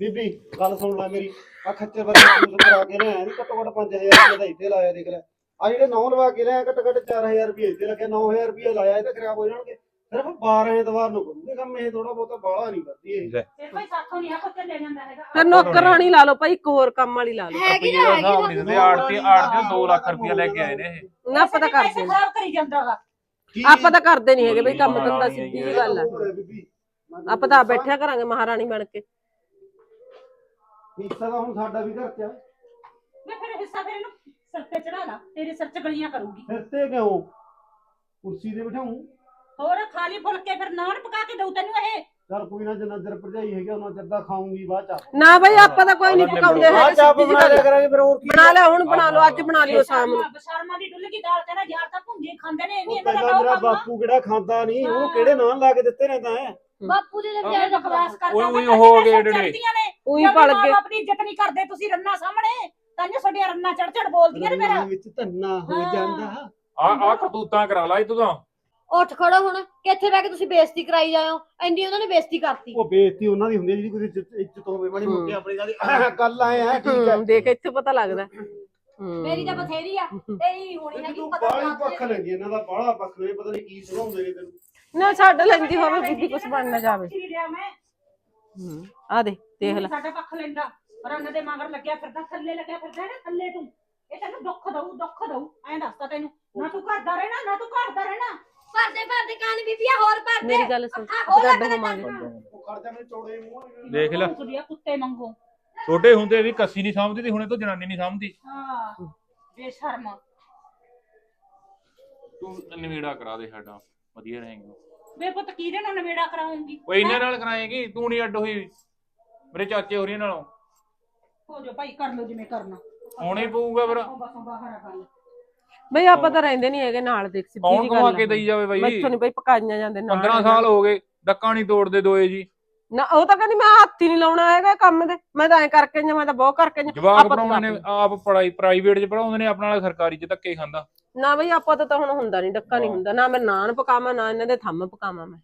Speaker 3: ਬੀਬੀ ਗੱਲ ਸੁਣ ਲੈ ਮੇਰੀ। ਆ ਖੱਚਰ ਬੱਚੇ ਨੂੰ ਕਰਾ ਕੇ ਲਿਆ ਨਹੀਂ ਘੱਟੋ ਘੱਟ 5000 ਰੁਪਏ ਦਾ ਇੱਥੇ ਲਾਇਆ ਦੇਖ ਲੈ। ਆ ਜਿਹੜੇ ਨੌ ਲਵਾ ਕੇ ਲਿਆ ਘੱਟੋ ਘੱਟ 4000 ਰੁਪਏ ਇੱਥੇ ਲੱਗਿਆ 9000 ਰੁਪਏ ਲਾਇਆ ਇਹ ਤਾਂ ਖਰਾਬ ਹੋ ਜਾਣਗੇ। ਸਿਰਫ 12 ਐਤਵਾਰ ਨੂੰ ਕਰੂਗੇ ਕੰਮ ਇਹ ਥੋੜਾ ਬਹੁਤਾ ਬਾਹਲਾ ਨਹੀਂ ਕਰਦੀ ਇਹ।
Speaker 2: ਇਹ ਭਾਈ ਸਾਥੋਂ ਨਹੀਂ ਆ ਕੁੱਤੇ ਲੈ ਜਾਂਦਾ ਹੈਗਾ।
Speaker 5: ਫਿਰ ਨੌਕਰਾਣੀ ਲਾ ਲਓ ਭਾਈ ਇੱਕ ਹੋਰ ਕੰਮ ਵਾਲੀ ਲਾ ਲਓ।
Speaker 1: ਹੈਗੀ ਨਾ
Speaker 4: ਦਾ
Speaker 1: ਹੈਗੀ
Speaker 4: ਹਿਸਾਬ ਨਹੀਂ ਦਿੰਦੇ ਆੜਤੀ ਆੜਤੀ 2 ਲੱਖ ਰੁਪਇਆ ਲੈ ਕੇ ਆਏ ਨੇ ਇਹ।
Speaker 5: ਨਾ ਪਤਾ
Speaker 2: ਪੈਸੇ
Speaker 5: ਕਰਦੇ ਨੀ।
Speaker 2: ਖਰਾਬ ਕਰੀ ਜਾਂਦਾ ਵਾ।
Speaker 3: ਕੀ
Speaker 5: ਆਪਾਂ ਤਾਂ ਕਰਦੇ ਨਹੀਂ ਹੈਗੇ ਬਈ ਕੰਮ ਧੰਦਾ
Speaker 4: ਨਹੀਂ
Speaker 5: ਸਿੱਧੀ ਗੱਲ ਆ।
Speaker 3: ਬੀਬੀ
Speaker 5: ਆਪਾਂ ਤਾਂ ਬੈਠਿਆ ਕਰਾਂਗੇ ਮਹਾਰਾਣੀ ਬਣ ਕੇ।
Speaker 3: ਹਿੱਸਾ ਤਾਂ ਹੁਣ ਸਾਡਾ ਵੀ ਘਰ ਚ ਆ।
Speaker 2: ਮੈਂ ਫਿਰ ਹਿੱਸਾ ਫਿਰ ਇਹਨੂੰ ਸਿਰ ਤੇ ਚੜਾ ਲਾ ਤੇਰੇ ਸਿਰ ਚ ਗਲੀਆਂ ਕਰੂਗੀ।
Speaker 3: ਫਿਰ ਤੇ ਕਿਉਂ? ਕੁਰਸੀ ਤੇ ਬਿਠਾਉਂ?
Speaker 2: ਹੋਰ ਖਾਲੀ ਫੁਲਕੇ ਫਿਰ ਨਾਨ ਪਕਾ ਕੇ ਦਊ ਤੈਨੂੰ ਇਹ।
Speaker 3: ਚੱਲ ਕੋਈ ਨਾ ਜਿੰਨਾ ਚਿਰ ਭਰਜਾਈ ਹੈਗੀ ਉਹਨਾਂ ਚਿਰ ਖਾਉਂਗੀ ਬਾਅਦ ਚ
Speaker 5: ਨਾ ਬਈ ਆਪਾਂ ਤਾਂ ਕੋਈ ਨਹੀਂ ਪਕਾਉਂਦੇ
Speaker 3: ਬਾਅਦ
Speaker 5: ਹੈਗੇ
Speaker 3: ਚ ਆਪ
Speaker 5: ਸਿੱਧੀ
Speaker 3: ਬਣਾ ਲਿਆ। ਕਰਾਂਗੇ ਫਿਰ ਹੋਰ ਕੀ
Speaker 5: ਬਣਾ ਲਿਆ ਹੁਣ ਬਣਾ ਲਓ ਅੱਜ ਬਣਾ ਲਿਓ ਸ਼ਾਮ ਨੂੰ।
Speaker 2: ਬਸ਼ਰਮਾ ਦੀ ਡੁੱਲ ਕੀ ਦਾਲ ਤੇ ਨਾ ਯਾਰ ਤਾਂ ਭੁੰਜੇ ਖਾਂਦੇ ਨੇ
Speaker 3: ਉਹ
Speaker 2: ਨਹੀਂ ਇਹਨਾਂ ਦਾ
Speaker 3: ਪਹਿਲਾਂ ਮੇਰਾ ਬਾਪੂ ਕਿਹੜਾ ਖਾਂਦਾ ਨਹੀਂ ਉਹਨੂੰ ਕਿਹੜੇ ਨਾਂ ਲਾ ਕੇ ਦਿੱਤੇ ਨੇ ਤਾਂ
Speaker 1: ਬਾਪੂ ਦੇ ਲੱਗ
Speaker 2: ਜਿਹੜੇ ਬਕਵਾਸ ਕਰਦਾ
Speaker 4: ਉਹੀ- ਉਹੀ ਹੋ ਗਏ ਜਿਹੜੇ।
Speaker 2: ਨੇ।
Speaker 5: ਉਹੀ ਕੇ
Speaker 2: ਬਾਪ ਦੀ ਇੱਜ਼ਤ ਨਹੀਂ ਕਰਦੇ ਤੁਸੀਂ ਰੰਨਾ ਸਾਹਮਣੇ ਤਾਂ ਤੁਹਾਡੀਆਂ ਰੰਨਾ ਚੜ ਚੜ ਬੋਲਦੀਆਂ ਨੇ ਮੇਰਾ
Speaker 3: ਰੰਨਾਂ ਵਿੱਚ ਧੰਨਾ ਹੋ
Speaker 2: ਹਾਂ।
Speaker 3: ਜਾਂਦਾ।
Speaker 4: ਆ ਆ ਕਰਤੂਤਾਂ ਕਰਾ ਲਾ ਤੂੰ ਤਾਂ।
Speaker 1: ਉੱਠ ਖੜੋ ਹੁਣ ਕਿ ਇੱਥੇ ਬਹਿ ਕੇ ਤੁਸੀਂ ਬੇਇੱਜ਼ਤੀ ਕਰਾਈ ਜਾਓ ਇੰਨੀ ਉਹਨਾਂ ਨੇ ਬੇਇੱਜ਼ਤੀ ਕਰਤੀ।
Speaker 3: ਉਹ ਬੇਇੱਜ਼ਤੀ ਉਹਨਾਂ ਦੀ ਹੁੰਦੀ ਹੈ ਜਿਹੜੀ ਕੋਈ ਇੱਜ਼ਤ ਇੱਜ਼ਤ ਹੋਵੇ ਮਾੜੀ ਮੋਟੀ ਆਪਣੀ ਗੱਲ ਗੱਲ ਆਏ ਆ ਠੀਕ ਹੈ।
Speaker 5: ਹੂੰ, ਦੇਖ ਇੱਥੇ ਪਤਾ ਲੱਗਦਾ। ਹੂੰ।
Speaker 1: ਮੇਰੀ ਤਾਂ ਬਥੇਰੀ ਆ ਤੇਰੀ ਹੋਣੀ
Speaker 3: ਤੂੰ
Speaker 1: ਪਤਾ
Speaker 3: ਬਾਹਲੀ ਪੱਖ ਲੈਂਦੀ ਇਹਨਾਂ ਦਾ ਬਾਹਲਾ ਪੱਖ ਲੈ ਪਤਾ ਨਹੀਂ ਕੀ ਸੁਣਾਉਂਦੇ ਨੇ ਤੈਨੂੰ।
Speaker 5: ਨਾ ਛੱਡ ਲੈਂਦੀ ਹੋਵੇ ਬੀਬੀ ਕੁਛ ਬਣ ਨਾ ਜਾਵੇ। ਆ ਦੇ ਦੇਖ ਲੈ।
Speaker 2: ਸਾਡਾ ਪੱਖ ਲੈਂਦਾ ਰੰਨ ਦੇ ਮਗਰ ਲੱਗਿਆ ਫਿਰਦਾ ਥੱਲੇ ਲੱਗਿਆ ਫਿਰਦਾ ਨਾ ਥੱਲੇ ਤੂੰ। ਇਹ ਤੈਨੂੰ ਦੁੱਖ ਦਊ ਦੁੱਖ ਦਊ ਐਂ ਦੱਸਦਾ ਤੈਨੂੰ। ਨਾ ਤੂੰ ਘਰ ਦਾ ਰਹਿਣਾ ਨਾ ਤੂੰ ਘਰ ਦਾ ਰਹਿਣਾ।
Speaker 1: ਭਰਦੇ ਭਰਦੇ ਕਾਨ ਬੀਬੀਆ ਹੋਰ ਭਰਦੇ।
Speaker 5: ਮੇਰੀ ਗੱਲ ਸੁਣ
Speaker 1: ਅੱਖਾਂ ਖੋਲ
Speaker 5: ਗੱਡ
Speaker 1: ਆਪਣੇ
Speaker 5: ਹੋਵਾਂਗੇ
Speaker 4: ਦੇਖ ਲੈ।
Speaker 2: ਕੁੱਤਿਆ ਕੁੱਤੇ ਮੰਗੋ
Speaker 4: ਛੋਟੇ ਹੁੰਦੇ ਵੀ ਕੱਸੀ ਨਹੀਂ ਸਮਝਦੀ ਤੇ ਹੁਣੇ ਤੋਂ ਜਨਾਨੀ ਨਹੀਂ ਸਮਝਦੀ
Speaker 2: ਹਾਂ ਬੇਸ਼ਰਮ।
Speaker 4: ਤੂੰ ਨਵੇੜਾ ਕਰਾ ਦੇ ਸਾਡਾ। ਵਧੀਆ ਰਹੇਗਾ।
Speaker 2: ਵੇ ਪੁੱਤ ਕਿਹਦੇ ਨਾਲ ਨਵੇੜਾ ਕਰਾਉਂਗੀ?
Speaker 4: ਓਏ ਇਹਨੇ ਨਾਲ ਕਰਾਏਗੀ ਤੂੰ ਨਹੀਂ ਅੱਡ ਹੋਈ। ਮੇਰੇ ਚਾਚੇ ਹੋਰੀਆਂ ਨਾਲੋਂ।
Speaker 2: ਹੋ ਜਾ ਭਾਈ ਕਰ ਲੋ ਜਿਵੇਂ ਕਰਨਾ।
Speaker 4: ਆਉਣਾ ਹੀ ਪਊਗਾ ਫਿਰ।
Speaker 2: ਉਹ ਬਸੋਂ ਬਾਹਰ ਆ ਗੱਲ
Speaker 5: ਬਈ ਆਪਾਂ ਤਾਂ ਰਹਿੰਦੇ ਨਹੀਂ ਹੈਗੇ ਨਾਲ ਦੇਖ ਸਿੱਧੀ
Speaker 4: ਕੌਣ
Speaker 5: ਜੀ
Speaker 4: ਕਮਾ
Speaker 5: ਗੱਲ
Speaker 4: ਕੇ ਦੇਈ ਜਾਵੇ ਬਾਈ?
Speaker 5: ਮੈਥੋਂ ਨਹੀਂ ਬਈ ਪਕਾਈਆਂ ਜਾਂਦੇ ਨਾਲ
Speaker 4: 15 ਸਾਲ ਹੋ ਗਏ ਡੱਕਾ ਨਹੀਂ ਤੋੜਦੇ ਦੋਏ ਜੀ।
Speaker 5: ਨਾ ਉਹ ਤਾਂ ਕਹਿੰਦੀ ਮੈਂ ਹੱਥ ਹੀ ਨਹੀਂ ਲਾਉਣਾ ਹੈਗਾ ਕੰਮ ਦੇ ਮੈਂ ਤਾਂ ਐ ਕਰਕੇ ਜਾਂ ਮੈਂ ਤਾਂ ਬਹੁਤ ਕਰਕੇ ਜਾਂ
Speaker 4: ਨੇ ਆਪ ਪੜਾਈ ਪ੍ਰਾਈਵੇਟ 'ਚ ਪੜਾਉਂਦੇ ਨੇ ਆਪਣਾ ਵਾਲਾ ਸਰਕਾਰੀ 'ਚ ਧੱਕੇ ਖਾਂਦਾ।
Speaker 5: ਨਾ ਬਈ ਆਪਾਂ ਤਾਂ ਤਾਂ ਹੁਣ ਹੁੰਦਾ ਨਹੀਂ ਡੱਕਾ ਨਹੀਂ। ਹੁੰਦਾ। ਨਾ ਮੈਂ ਨਾਨ ਪਕਾਵਾਂ ਨਾ ਇਹਨਾਂ ਦੇ ਥੰਮ ਪਕਾਵਾਂ ਮੈਂ।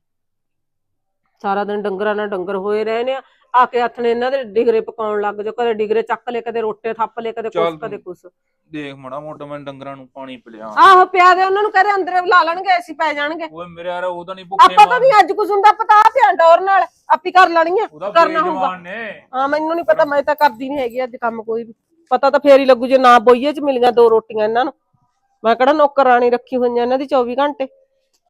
Speaker 5: ਸਾਰਾ ਦਿਨ ਡੰਗਰਾਂ ਨਾਲ ਡੰਗਰ ਹੋਏ ਰਹੇ ਨੇ ਆ ਕੇ ਹੱਥ ਨੇ ਇਹਨਾਂ ਦੇ ਡਿਗਰੇ ਪਕਾਉਣ ਲੱਗ ਜਾ ਕਦੇ ਡਿਗਰੇ ਚੱਕ ਲੈ ਕਦੇ ਰੋਟੇ ਥੱਪ ਲੈ ਕਦੇ
Speaker 4: ਚੱਲ
Speaker 5: ਕੁਛ ਕਦੇ ਕੁਛ।
Speaker 4: ਦੇਖ ਮੜਾ ਮੋਟਾ ਮੈਂ ਡੰਗਰਾਂ ਨੂੰ ਪਾਣੀ ਪਿਲਿਆ।
Speaker 5: ਆਹੋ ਪਿਆ ਦੇ ਉਹਨਾਂ ਨੂੰ ਕਹਦੇ ਅੰਦਰ ਲਾ ਲੈਣਗੇ ਅਸੀਂ ਪੈ ਜਾਣਗੇ।
Speaker 4: ਓਏ ਮੇਰੇ ਯਾਰ ਉਹ ਤਾਂ ਨਹੀਂ ਭੁੱਖੇ
Speaker 5: ਆਪਾਂ ਤਾਂ ਨਹੀਂ ਅੱਜ ਕੁਛ ਹੁੰਦਾ ਪਤਾ ਪਿਆ ਡੋਰ ਨਾਲ। ਆਪੀ ਕਰ ਲੈਣੀਆਂ
Speaker 4: ਉਹਦਾ
Speaker 5: ਕਰਨਾ ਹੋਊਗਾ।
Speaker 4: ਬੇਜਵਾਨ ਨੇ।
Speaker 5: ਹਾਂ ਮੈਨੂੰ ਨਹੀਂ ਪਤਾ ਮੈਂ ਤਾਂ ਕਰਦੀ ਨਹੀਂ ਹੈਗੀ ਅੱਜ ਕੰਮ ਕੋਈ ਵੀ। ਪਤਾ ਤਾਂ ਫੇਰ ਹੀ ਲੱਗੂ ਜੇ ਨਾ ਬੋਈਏ ਚ ਮਿਲੀਆਂ ਦੋ ਰੋਟੀਆਂ ਇਹਨਾਂ ਨੂੰ। ਮੈਂ ਕਿਹੜਾ ਨੌਕਰਾਣੀ ਰੱਖੀ ਹੋਈਆਂ ਇਹਨਾਂ ਦੀ 24 ਘੰਟੇ?